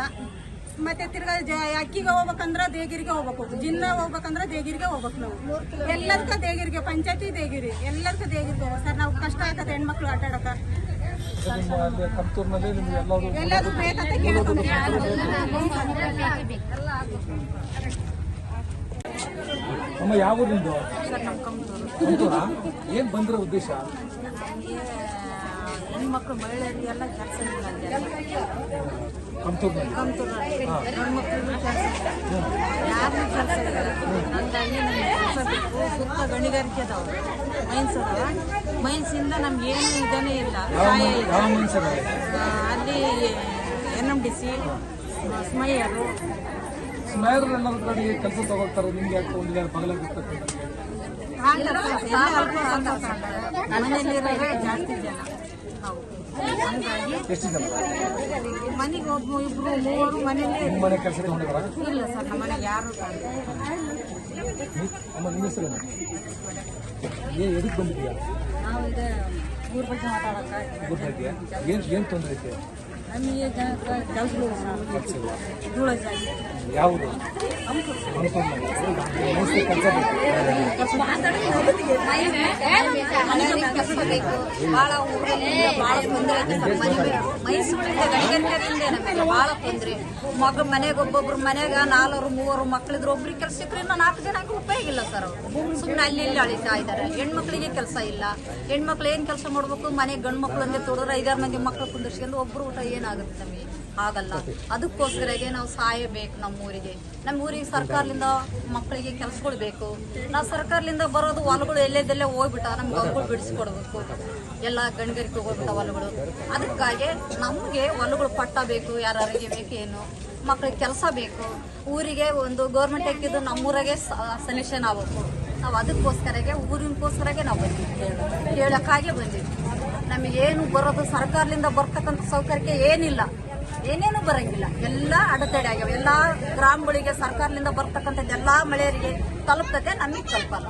ಮತ್ತೆ ತಿರ್ಗಾ ಜ ಅಕ್ಕಿಗೆ ಹೋಗ್ಬೇಕಂದ್ರ ದೇಗಿರಿಗೆ ಹೋಗ್ಬೇಕು ಜಿನ್ನ ಹೋಗ್ಬೇಕಂದ್ರ ದೇಗಿರಿಗೆ ಹೋಗ್ಬೇಕು ನಾವು. ಎಲ್ಲದಕ್ಕ ದೇಗಿರಿಗೆ ಪಂಚಾಯತಿ ದೇಗಿರಿ ಎಲ್ಲದಕ್ಕ ದೇಗಿರಿಗೆ ಹೋಗ್ಬೇಕು. ಸರ್ ನಾವು ಕಷ್ಟ ಆಗತ್ತೆ ಹೆಣ್ಮಕ್ಳು ಆಟ ಆಡಕ ನಿಮ್ಮ ಅಲ್ಲಿ ಕಮ್ತೂರಿನಲ್ಲಿ ನಿಮ್ಗೆ ಎಲ್ಲರೂ ಎಲ್ಲದೂ ಬೇಕಂತ ಕೇಳ್ಕೊಂಡ್ರಿ ಅಮ್ಮ ಯಾವ ಊರಿಂದು ಕಮ್ತೂರಾ ಏನ್ ಬಂದಿರೋ ಉದ್ದೇಶ? ಹೆಣ್ಮಕ್ಳು ಮಹಿಳೆಯರಿಗೆ ಎಲ್ಲ ಕೆಲಸ ಇಲ್ಲ ಕಮ್ತೂರ್ನಲ್ಲಿ ಹೆಣ್ಮಕ್ಳು ಕೆಲಸ ಯಾರಿಗೂ ಕೆಲಸ ಇಲ್ಲ. ಹಂಗಾಗಿ ನಮ್ಗೆ ಕೆಲಸ ಬೇಕು. ಸುತ್ತ ಗಣಿಗಾರಿಕೆ ಅದಾವ. ಮೈನ್ಸ್ ಅದಾವ. ಮೈನ್ಸಿಂದ ನಮ್ಗೆ ಏನು ಇದನ್ನೇ ಇಲ್ಲ. ಸಹಾಯ ಇಲ್ಲ. ಅಲ್ಲಿ ಎನ್ ಎಂ ಡಿ ಸಿ ಸ್ಮೈಯರು. ಸ್ಮೈರ್ ಎಲ್ಲರ ಕಡೆ ಕೆಲಸ ತಗೋತಾರೆ ನಿಮ್ಗೆ ಯಾಕೆ ಒಂದು ಯಾರು ಬಗಲಾಗಿರ್ತಕ್ಕಂಥ ಮನೆಯಲ್ಲಿರೋರೇ ಜಾಸ್ತಿ ಜನ. ಮನೆಗೆ ಒಬ್ಬ ಇಬ್ರು ಮೂವರು ಮನೆಯಲ್ಲಿ ಮನೆ ಕೆಲಸ ಇಲ್ಲ ಸರ್ ನಮ್ಮ ಮನೆಗೆ ಯಾರು ನಾವು ಈಗ ಊರ ಬಗ್ಗೆ ಏನ್ ಏನ್ ತೊಂದರೆ ಐತೆ ಬಹಳ ಬಹಳ ತೊಂದರೆ ಐತೆ ನಮ್ಮ ಮನೆಗೆ. ಮೈಸೂರಿಂದ ಗಣಿಗಾರಿಕೆಯಿಂದ ನಮಗೆ ಬಹಳ ತೊಂದರೆ ಮಗ ಮನೆಗೆ ಒಬ್ಬೊಬ್ರು ಮನೆಗ ನಾಲ್ವರು ಮೂವರು ಮಕ್ಳಿದ್ರು ಒಬ್ರಿಗೆ ಕೆಲಸ ಸಿಕ್ಕರೆ ಇನ್ನೂ ನಾಲ್ಕು ಜನಕ್ಕೆ ಉಪಯೋಗ ಇಲ್ಲ ಸರ್ ಅವರು ಸುಮ್ಮನೆ ಅಲ್ಲಿ ಇಲ್ಲಿ ಅಳಿತಾ ಇದ್ದಾರೆ ಹೆಣ್ಮಕ್ಳಿಗೆ ಕೆಲಸ ಇಲ್ಲ ಹೆಣ್ಮಕ್ಳು ಏನ್ ಕೆಲಸ ಮಾಡ್ಬೇಕು ಮನೆಗೆ ಗಂಡು ಮಕ್ಳು ಅಂದ್ರೆ ತೊಡೋರು ಐದಾರು ಮಂದಿ ಮಕ್ಳು ಕುಂದಿರ್ಸ್ಕೊಂಡು ಒಬ್ರು ಊಟ ಏನು ಏನಾಗುತ್ತೆ ನಮಗೆ? ಆಗಲ್ಲ. ಅದಕ್ಕೋಸ್ಕರಗೆ ನಾವು ಸಾಯಬೇಕು ನಮ್ಮ ಊರಿಗೆ ನಮ್ಮ ಊರಿಗೆ ಸರ್ಕಾರದಿಂದ ಮಕ್ಕಳಿಗೆ ಕೆಲಸಗಳು ಬೇಕು ನಾವು ಸರ್ಕಾರದಿಂದ ಬರೋದು ಹೊಲಗಳು ಎಲ್ಲೆದೆಲ್ಲೇ ಹೋಗ್ಬಿಟ್ಟ ನಮ್ಗೆ ಹೊಲಗಳು ಬಿಡಿಸ್ಕೊಡ್ಬೇಕು. ಎಲ್ಲ ಗಣಿಗಾರಿಕೆ ಹೋಗ್ಬಿಟ್ಟ ಹೊಲಗಳು. ಅದಕ್ಕಾಗಿ ನಮಗೆ ಹೊಲಗಳು ಪಟ್ಟ ಬೇಕು ಯಾರಿಗೆ ಬೇಕು ಏನು. ಮಕ್ಕಳಿಗೆ ಕೆಲಸ ಬೇಕು. ಊರಿಗೆ ಒಂದು ಗೌರ್ಮೆಂಟ್ ಹಾಕಿದ್ದು ನಮ್ಮೂರಾಗೆ ಸೆಲೆಕ್ಷನ್ ಆಗಬೇಕು. ನಾವು ಅದಕ್ಕೋಸ್ಕರಗೆ ಊರಿನಕೋಸ್ಕರಗೆ ನಾವು ಬಂದಿದ್ವಿ ಹೇಳೋಕ್ಕಾಗೆ ಬಂದಿದ್ದೀವಿ ನಮಗೇನು ಬರೋದು ಸರ್ಕಾರದಿಂದ ಬರ್ತಕ್ಕಂಥ ಸೌಕರ್ಯಕ್ಕೆ ಏನಿಲ್ಲ. ಏನೇನು ಬರಂಗಿಲ್ಲ. ಎಲ್ಲ ಅಡೆತಡೆ ಆಗ್ಯಾವ. ಎಲ್ಲ ಗ್ರಾಮಗಳಿಗೆ ಸರ್ಕಾರದಿಂದ ಬರ್ತಕ್ಕಂಥದ್ದು ಎಲ್ಲಾ ಮಳೆಯರಿಗೆ ತಲುಪ್ತತೆ ನಮಗೆ ತಲುಪಲ್ಲ.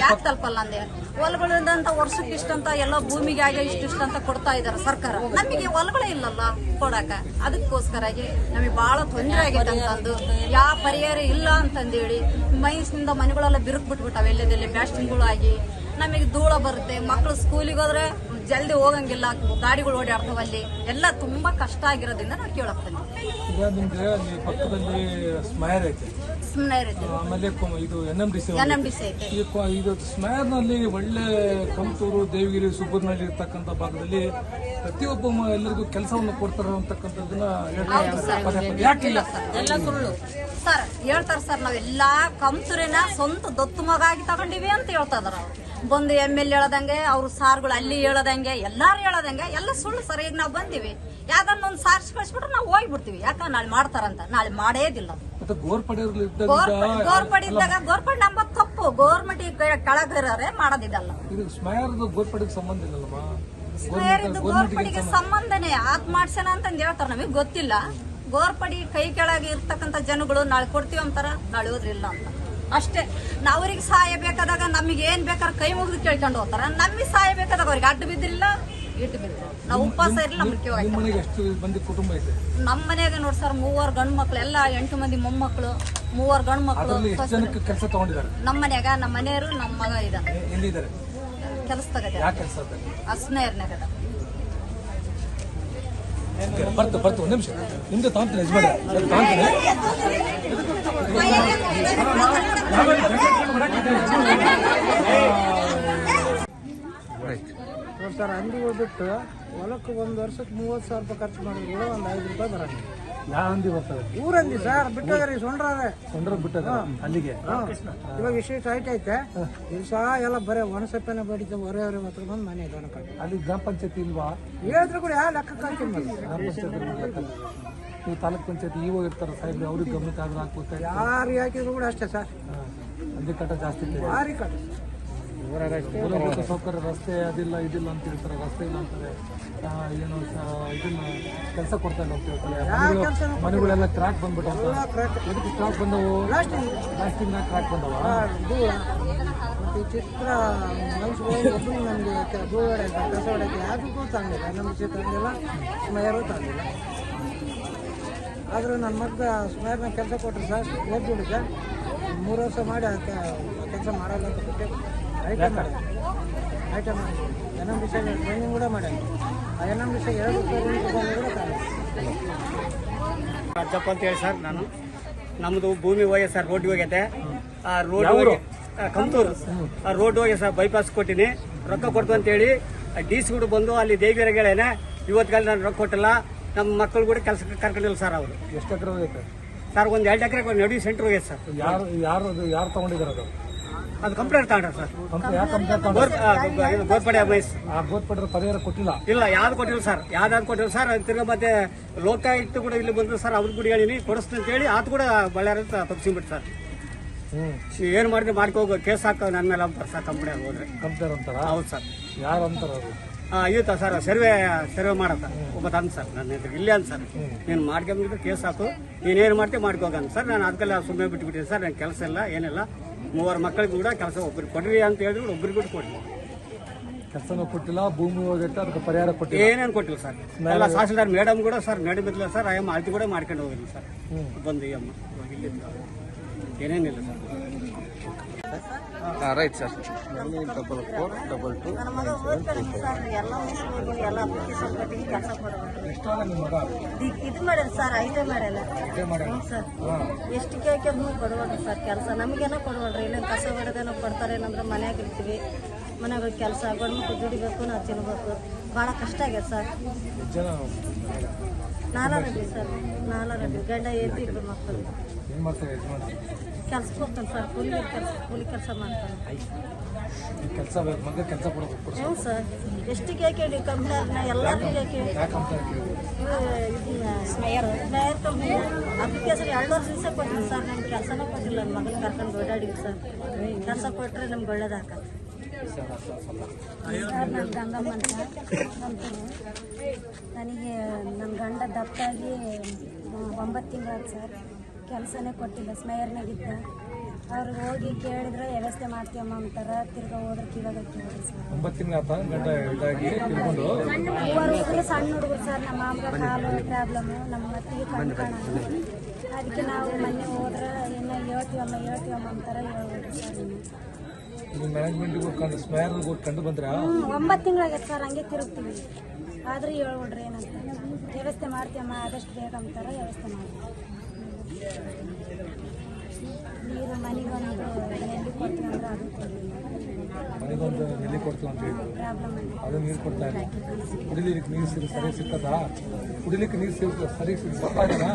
ಯಾಕೆ ತಲುಪಲ್ಲ ಅಂದೆ? ಹೊಲಗಳಿಂದಂತ ವರ್ಷಕ್ಕೆ ಇಷ್ಟಂತ ಎಲ್ಲ ಭೂಮಿಗೆ ಆಗ ಇಷ್ಟಿಷ್ಟ ಅಂತ ಕೊಡ್ತಾ ಇದಾರೆ ಸರ್ಕಾರ. ನಮಗೆ ಹೊಲಗಳೇ ಇಲ್ಲಲ್ಲ ಕೊಡಾಕ. ಅದಕ್ಕೋಸ್ಕರಾಗಿ ನಮಗೆ ಬಹಳ ತೊಂದರೆ ಆಗಿದೆ ಅಂತಂದು ಯಾವ ಪರಿಹಾರ ಇಲ್ಲ ಅಂತಂದೇಳಿ ಮೈಸಿನಿಂದ ಮನೆಗಳೆಲ್ಲ ಬಿರುಕು ಬಿಟ್ಬಿಟ್ಟಾವೆ. ಎಲ್ಲದಲ್ಲಿ ಬ್ಯಾಸ್ಟಿಂಗ್ಗಳು ಆಗಿ ನಮಗೆ ಧೂಳ ಬರುತ್ತೆ. ಮಕ್ಕಳು ಸ್ಕೂಲಿಗೆ ಹೋದ್ರೆ ಜಲ್ದಿ ಹೋಗಂಗಿಲ್ಲ ಗಾಡಿಗಳು ಓಡಾಡ್ತಾವ ಅಲ್ಲಿ ಎಲ್ಲ ತುಂಬಾ ಕಷ್ಟ ಆಗಿರೋದ್ರಿಂದ ನಾವು ಕೇಳಕ್ ಈಗ ನಿಮ್ಗೆ ಅಲ್ಲಿ ಪಕ್ಕದಲ್ಲಿ ಸ್ಮೈರ್ ಐತೆ. ಸುಮ್ಮನೆ ಇರುತ್ತೆ ಆಮೇಲೆ ಕೊ- ಇದು N M D C N M D C ಐತೆ. ಈ ಕೊ- ಇದು ಸ್ಮೈರ್ನಲ್ಲಿ ಒಳ್ಳೆ ಕಂತೂರು ದೇವಗಿರಿ ಸುಬ್ಬರ್ನಲ್ಲಿ ಇರ್ತಕ್ಕಂಥ ಭಾಗದಲ್ಲಿ ಪ್ರತಿಯೊಬ್ಬ ಮ- ಎಲ್ಲರಿಗೂ ಕೆಲಸವನ್ನು ಕೊಡ್ತಾರೆ ಅಂತಕ್ಕಂಥದ್ದನ್ನ ಹೇಳ್ತಾರೆ ಪದೇ ಪದೇ. ಯಾಕಿಲ್ಲ? ಎಲ್ಲ ಸುಳ್ಳು. ಸರ್ ಹೇಳ್ತಾರ ಸರ್ ನಾವೆಲ್ಲಾ ಕಂಸೂರಿನ ಸ್ವಂತ ದತ್ತು ಮಗ ಆಗಿ ತಗೊಂಡಿವಿ ಅಂತ ಹೇಳ್ತಾ ಇದಾರ ಅವ್ರು. ಬಂದು ಎಂ ಎಲ್ ಹೇಳದಂಗೆ ಅವ್ರ ಸಾರ್ಗಳು ಅಲ್ಲಿ ಹೇಳದಂಗೆ ಎಲ್ಲಾರು ಹೇಳದಂಗೆ ಎಲ್ಲ ಸುಳ್ಳು ಸರ್ ಈಗ ನಾವು ಬಂದಿವಿ. ಯಾವ್ದನ್ನ ಒಂದು ಸಾರ್ಸ್ ಕಳ್ಸಿಬಿಟ್ರೆ ನಾವು ಹೋಗ್ಬಿಡ್ತೀವಿ. ಯಾಕ ನಾಳೆ ಮಾಡ್ತಾರಂತ. ನಾಳೆ ಮಾಡೇದಿಲ್ಲ ಗೋರ್ಪಡಿ ಇದ್ದಾಗ ಗೋರ್ಪಡಿ ನಮ್ಮ ತಪ್ಪು. ಗೋರ್ಮೆಂಟ್ ಕೆಳಗಿರೋರೆ ಮಾಡೋದಿದಲ್ಲ. ಸ್ಮೈರ್ದು ಗೋರ್ಪಡೆಗೆ ಸಂಬಂಧನೇ. ಆತ್ ಮಾಡ್ಸೋಣ ಅಂತಂದ್ ಹೇಳ್ತಾರ. ನಮಗೆ ಗೊತ್ತಿಲ್ಲ. ಗೋರ್ಪಡಿ ಕೈ ಕೆಳಗೆ ಇರ್ತಕ್ಕಂಥ ಜನಗಳು ನಾಳೆ ಕೊಡ್ತೀವಿ ಅಂತಾರ ನಾಳೆ ಹೋದ್ರಿಲ್ಲ ಅಂತ. ಅಷ್ಟೇ ಅವ್ರಿಗೆ ಸಹಾಯ ಬೇಕಾದಾಗ ನಮಗೆ ಏನ್ ಬೇಕಾದ್ರೆ ಕೈ ಮುಗಿದು ಕೇಳ್ಕೊಂಡು ಹೋಗ್ತಾರ ನಮಗೆ ಸಹಾಯ ಬೇಕಾದಾಗ ಅವ್ರಿಗೆ ಅಡ್ಡ ಬಿದ್ದಿಲ್ಲ ಇಟ್ಟು ಬಿದ್ದಿಲ್ಲ ನಾವು ಉಪವಾಸ ಇರಲಿಲ್ಲ ನಮ್ಗೆ ಕುಟುಂಬ ನಮ್ಮ ಮನೆಯಾಗ ನೋಡಿ ಸರ್ ಮೂವರು ಗಂಡು ಮಕ್ಳು ಎಲ್ಲ ಎಂಟು ಮಂದಿ ಮೊಮ್ಮಕ್ಕಳು ಮೂವರು ಗಂಡು ಮಕ್ಕಳು ಕೆಲಸ ತಗೊಂಡಿದ್ದಾರೆ ನಮ್ಮ ಮನೆಯಾಗ ನಮ್ಮ ಮನೆಯವರು ನಮ್ಮ ಮಗ ಇದ್ದಾನೆ ಎ- ಕೆಲಸ ಅಸ್ನೇರ್ನಾಗದ ಬರ್ತು ಬರ್ತು ಒಂದು ನಿಮಿಷ ನಿಮ್ದು ತಾಂತೀನಿ ಯಜಮಾನ ತಾಂತೀನಿ ಸರ್ ಅಂಗಡಿಗಳು ಬಿಟ್ಟು ಹೊಲಕ್ಕೆ ಒಂದು ವರ್ಷಕ್ಕೆ ಮೂವತ್ತು ಸಾವಿರ ರೂಪಾಯಿ ಖರ್ಚು ಮಾಡಿದ್ರು ಕೂಡ ಒಂದು ಐದು ರೂಪಾಯಿ ಬರಂಗಿಲ್ಲ ಯಾವ ಹಂದಿ ಬರ್ತದೆ? ಊರಂದಿ ಸರ್ ಬಿಟ್ಟದ್ರಿ ಸೊಂಡ್ರೆ ಸೊಂಡ್ರೆ ಬಿಟ್ಟದ ಅಲ್ಲಿಗೆ? ಇವಾಗ ಇಷ್ಟು ಹೈಟ್ ಐತೆ. ದಿವಸ ಎಲ್ಲ ಬರೀ ಒಣಸಪ್ಪೆನ ಬಡಿತ ಹೊರೆ ಹೊರೆ ಮಾತ್ರ ಬಂದು ಮನೆ ಇದೆ ಅಲ್ಲಿ ಗ್ರಾಮ ಪಂಚಾಯತಿ ಇಲ್ವಾ? ಹೇಳಿದ್ರು ಕೂಡ ಯಾವ ಲೆಕ್ಕ ಕಾಯ್ತೀನಿ ಗ್ರಾಮ ಪಂಚಾಯತಿ ನೀವು ತಾಲೂಕ್ ಪಂಚಾಯತ್ ಇಒ ಇರ್ತಾರೆ ಸಾಹೇಬ್ ಅವ್ರಿಗೆ ಗಮನಕ್ಕೆ ಆದ್ರೆ ಹಾಕ್ಬೇಕು ಯಾರು ಹಾಕಿದ್ರು ಕೂಡ ಅಷ್ಟೇ ಸರ್. ಅಲ್ಲಿ ಕಟ್ಟ ಜಾಸ್ತಿ ಇದೆ ಭಾರಿ ಕಟ್ಟ ಮೂಲಭೂತ ಸೌಕರ್ಯ ರಸ್ತೆ ಅದಿಲ್ಲ ಇದಿಲ್ಲ ಅಂತ ಹೇಳ್ತಾರೆ ರಸ್ತೆ ಇಲ್ಲ ಅಂತಾರೆ. ಆ, ಏನು ಇದನ್ನ ಕೆಲಸ ಕೊಡ್ತಾ ಇಲ್ಲ ಅಂತ ಹೇಳ್ತಾರೆ. ಮನೆಗಳೆಲ್ಲ ಕ್ರಾಕ್ ಬಂದ್ಬಿಟ್ಟು. ಎದಕ್ಕೆ ಕ್ರಾಕ್ ಬಂದವು? ಲಾಸ್ಟಿಂಗ್ ಪ್ಲಾಸ್ಟಿಕ್ ಕ್ರಾಕ್ ಬಂದವ? ಚಿತ್ರ ಮನುಷ್ಯರು ನಮಗೆ ಹೊಡೆಯಕ್ಕೆ ಕಸ ಹೊಡೆಯಕ್ಕೆ ಯಾವುದಕ್ಕೂ ತಂದಿಲ್ಲ ನಮ್ಮ ಚಿತ್ರ ಸ್ಮಯರು ತಂದಿಲ್ಲ ಆದರೂ ನನ್ನ ಮಗ ಸ್ಮಯರ್ನ ಕೆಲಸ ಕೊಟ್ಟರು ಸರ್ ಓದ್ಬಿಡಿ ಸರ್. ಮೂರು ವರ್ಷ ಮಾಡಿ ಕೆಲಸ ಮಾಡಲ್ಲ ಅಂತ ಬಿಟ್ಟೆ ಐಟಮ್ ಮಾಡಿ ಐಟಮ್ ಮಾಡಿ ಎನ್ ಎಂ ವಿಷಯ ಟ್ರೈನಿಂಗ್ ಕೂಡ ಮಾಡ್ಯಾನ ಆ ಎನ್ ಎಂ ವಿಷಯ ಎರಡು ಕೂಡ ಅಂತ ಹೇಳಿ ಸರ್ ನಾನು. ನಮ್ಮದು ಭೂಮಿ ಹೋಗಿ ಸರ್ ರೋಡ್ ಹೋಗೈತೆ ಆ ರೋಡ್ ಹೋಗಿ ಆ, ಕಂತೂರು. ಆ ರೋಡ್ ಹೋಗಿ ಸರ್ ಬೈಪಾಸ್ ಕೊಟ್ಟಿನಿ. ರೊಕ್ಕ ಕೊಡ್ತು ಅಂತೇಳಿ ಡಿ ಸಿ ಕೂಡ ಬಂದು ಅಲ್ಲಿ ದೇವಿಯರಗಳೇನೆ ಇವತ್ತಿಗೆ ನಾನು ರೊಕ್ಕ ಕೊಟ್ಟಿಲ್ಲ. ನಮ್ಮ ಮಕ್ಕಳು ಕೂಡ ಕೆಲಸಕ್ಕೆ ಕರ್ಕೊಂಡಿಲ್ಲ ಸರ್ ಅವರು. ಎಷ್ಟು ಎಕರೆ ಹೋಗೈತೆ? ಸರ್ ಒಂದು ಎರಡು ಎಕರೆ ನಡುವೆ ಸೆಂಟ್ರ್ ಹೋಗೈತೆ ಸರ್. ಯಾರು ಯಾರು ಅದು ಯಾರು ತಗೊಂಡಿದ್ದಾರೆ ಅದು? ಅದು ಕಂಪ್ಲೇಂಟ್ ತಗೊಂಡ್ರೆ ಸರ್. ಕಂಪ್ನಿ ಯಾವ ಕಂಪ್ನಿ ಗೋರ್ ಆ, ಇದು ಗೋರ್ಪಡೆ ಮೈಸ್ ಆ ಗೋತ್ಪಡ್ರ ಪರಿಹಾರ ಕೊಟ್ಟಿಲ್ಲ? ಇಲ್ಲ ಯಾವ್ದು ಕೊಟ್ಟಿಲ್ಲ ಸರ್. ಯಾವ್ದಾದ್ರು ಕೊಟ್ಟಿಲ್ಲ ಸರ್ ತಿರ್ಗಾ ಮತ್ತೆ ಲೋಕಾಯುಕ್ತ ಕೂಡ ಇಲ್ಲಿ ಬಂದ್ರು ಸರ್ ಅವ್ರಿಗೆ ಕೂಡ ಹೇಳಿನಿ ಕೊಡಿಸ್ತೀನಿ ಅಂತ ಹೇಳಿ ಅದು ಕೂಡ ಬಳ್ಳಾರಿ ತಪ್ಪಿಸಿಬಿಟ್ಟು ಸರ್. ಹ್ಮ್. ಏನ್ ಏನು ಮಾಡಿದ್ರೆ ಮಾಡ್ಕೋ ಕೇಸ್ ಹಾಕ ನನ್ನ ಮೇಲೆ ಅಂತಾರೆ ಸರ್ ಕಂಪ್ನಿ ಹೋದ್ರೆ. ಕಂಪ್ನಿ ಅಂತಾರ? ಹೌದು ಸರ್. ಯಾರು ಅಂತಾರ ಅದು? ಇವತ್ತ ಸರ್ ಸರ್ವೆ ಸರ್ವೆ ಮಾಡತ್ತ? ಒಬ್ಬ ತಂದ ಸರ್ ನನ್ನ ಹೆಸರು ಇಲ್ಲ ಅಂತ ಸರ್. ನೀನು ಮಾಡ್ಕೊಂಬಿಟ್ಟು ಕೇಸ್ ಹಾಕು. ನೀನೇನು ಮಾಡ್ತೀವಿ ಮಾಡ್ಕೋಗಂತ ಸರ್ ನಾನು ಅದಕ್ಕೆಲ್ಲ ಸುಮ್ಮನೆ ಬಿಟ್ಬಿಟ್ಟಿದ್ದೆ ಸರ್ ನನ್ನ ಕೆಲಸ ಇಲ್ಲ ಏನಿಲ್ಲ. ಮೂವರು ಮಕ್ಕಳಿಗೆ ಕೂಡ ಕೆಲಸ ಒಬ್ರಿಗೆ ಕೊಡ್ರಿ ಅಂತ ಹೇಳಿದ್ರು ಒಬ್ರಿಗೆ ಬಿಟ್ಟು ಕೊಡಿ ಕೆಲಸನೂ ಕೊಟ್ಟಿಲ್ಲ ಭೂಮಿ ಹೋಗೈತೆ ಅದಕ್ಕೆ ಪರಿಹಾರ ಕೊಟ್ಟಿಲ್ಲ. ಏನೇನು ಕೊಟ್ಟಿಲ್ಲ ಸರ್. ಎಲ್ಲ ತಹಸೀಲ್ದಾರ್ ಮೇಡಮ್ ಕೂಡ ಸರ್ ಮೇಡಮ್ ಸರ್ ಅಯ್ಯಮ್ಮ ಅಳತಿ ಕೂಡ ಮಾಡ್ಕೊಂಡು ಹೋಗಿದ್ವಿ ಸರ್. ಬಂದು ಅಮ್ಮ ಇಲ್ಲಿಂದ. ಏನೇನಿಲ್ಲ sir. Right sir double four double two ಎಲ್ಲ ಅಪ್ಲಿಕೇಶನ್ ಕಟ್ಟಿ ಕೆಲಸ ಕೊಡಬೇಕು ನಿಮ್ಮ ಮಗ? ಇದು ಮಾಡ್ಯಾನ ಸರ್ ಇದೇ ಮಾಡ್ಯಾನ? ಹ್ಞೂ ಸರ್ ಎಷ್ಟು ಕೇಳ್ಕೊಂಡು ಕೊಡವಲ್ರಿ ಸರ್ ಕೆಲಸ. ನಮಗೇನೋ ಕೊಡವಲ್ರಿ ಇಲ್ಲ ಕಸ ಹೊಡೆದೇನೋ ಕೊಡ್ತಾರೆ ಏನಂದ್ರೆ ಮನ್ಯಾಗ ಇರ್ತೀವಿ. ಮನ್ಯಾಗ ಕೆಲಸ ಗಂಡು ಮಕ್ಳು ದುಡಿಬೇಕು ನಾವು ತಿನ್ಬೇಕು. ಭಾಳ ಕಷ್ಟ ಆಗ್ಯದ ಸರ್ ಎಷ್ಟು ಜನ ನಾಲ್ಕು ಸರ್ ನಾಲ್ಕು ಗಂಡ ಎದ್ದು ಇಬ್ಬರು ಮಕ್ಕಳು ಏನು ಮಾಡ್ತಾರೆ ಯಜಮಾನ್ರು? ಕೆಲ್ಸಕ್ಕೆ ಹೋಗ್ತಾನೆ ಸರ್ ಕೂಲಿ ಕೆಲಸ ಕೂಲಿ ಕೆಲಸ ಮಾಡ್ತಾನೆ. ಕೆಲಸ ಮಗ ಕೆಲಸ ಕೊಡೋದು ಹ್ಞೂ ಸರ್. ಎಷ್ಟಿಗೆ ಕೇಳಿ ಕಂಪ್ಲೇಂಟ್ನ ಎಲ್ಲರಿಗೂ ಕೇಳಿದ್ರು ಸ್ಮೇಯರ್ ಸ್ಮೇಯರ್ ಕಂಪ್ನಿ. ಅಪ್ಲಿಕೇಶನ್ ಎರಡು ವರ್ಷ ದಿವಸ ಕೊಟ್ಟಿಲ್ಲ ಸರ್. ನಮ್ಗೆ ಕೆಲಸನೂ ಕೊಟ್ಟಿಲ್ಲ. ನನ್ನ ಮಗನ ಕರ್ಕೊಂಡು ಓಡಾಡಿವಿ ಸರ್. ಕೆಲಸ ಕೊಟ್ಟರೆ ನಮ್ಗೆ ಒಳ್ಳೇದಾಗತ್ತೆ. ಸರ್ ನಾನು ಗಂಗಮ್ಮ ಅಂತ. ನನಗೆ ನನ್ನ ಗಂಡ ದಪ್ಪಾಗಿ ಒಂಬತ್ತು ತಿಂಗಳಾಯ್ತು ಸರ್. ಕೆಲಸನೇ ಕೊಟ್ಟಿಲ್ಲ ಸ್ಮೇಯರ್ನಾಗಿದ್ದ ಅವ್ರು ಹೋಗಿ ಕೇಳಿದ್ರೆ ವ್ಯವಸ್ಥೆ ಮಾಡ್ತೀವಮ್ಮ ಅಂತಾರೆ ತಿರ್ಗಾ ಹೋದ್ರೆ ಕಿವಾಗ ಕೇಳಿದ್ರು ಸರ್ ಒಂಬತ್ತು ತಿಂಗಳ ಆತ ಗಂಡ ಇದಾಗಿ ತಿಳ್ಕೊಂಡು ಮೂವರು ಹುಡುಗರು ಸಣ್ಣ ಹುಡುಗರು ಸರ್ ನಮ್ಮ ಮಾಮಗ ಕಾಲು ಪ್ರಾಬ್ಲಮ್ಮು ನಮ್ಮ ಮತ್ತಿಗೆ ಕಣ್ಣು ಕಾಣಲ್ಲ ಅದಕ್ಕೆ ನಾವು ಮೊನ್ನೆ ಹೋದ್ರೆ ಇನ್ನು ಹೇಳ್ತೀವಮ್ಮ ಹೇಳ್ತೀವಮ್ಮ ಅಂತಾರೆ ಹೇಳ್ಬೋದು ಸರ್ ಇದು ಬಂದ್ರ? ಒಂಬತ್ತು ತಿಂಗಳಾಗೈತೆ ಸರ್ ಹಂಗೆ ತಿರುಗ್ತೀವಿ. ಆದ್ರೆ ಹೇಳ್ಬಿಡ್ರಿ ಏನಂತ. ವ್ಯವಸ್ಥೆ ಮಾಡ್ತೀವಮ್ಮ ಆದಷ್ಟು ಬೇಗ ಅಂತಾರ ವ್ಯವಸ್ಥೆ ಮಾಡ್ತೀವಿ. ನೀರು ಮನೆಗೊಂದು ಎಲ್ಲಿ ಕೊಡ್ತೀವಿ ಅದು ಅಂತ ಹೇಳಿ ಅದು ನೀರು ಕೊಡ್ತಾ ಇಲ್ಲ. ಕುಡಿಲಿಕ್ಕೆ ನೀರು ಸಿಗ ಸರಿ ಸಿಗ್ತದ? ಕುಡಿಲಿಕ್ಕೆ ನೀರು ಸಿಗ ಸರಿ ಸಿಗ ಆಗುತ್ತೆ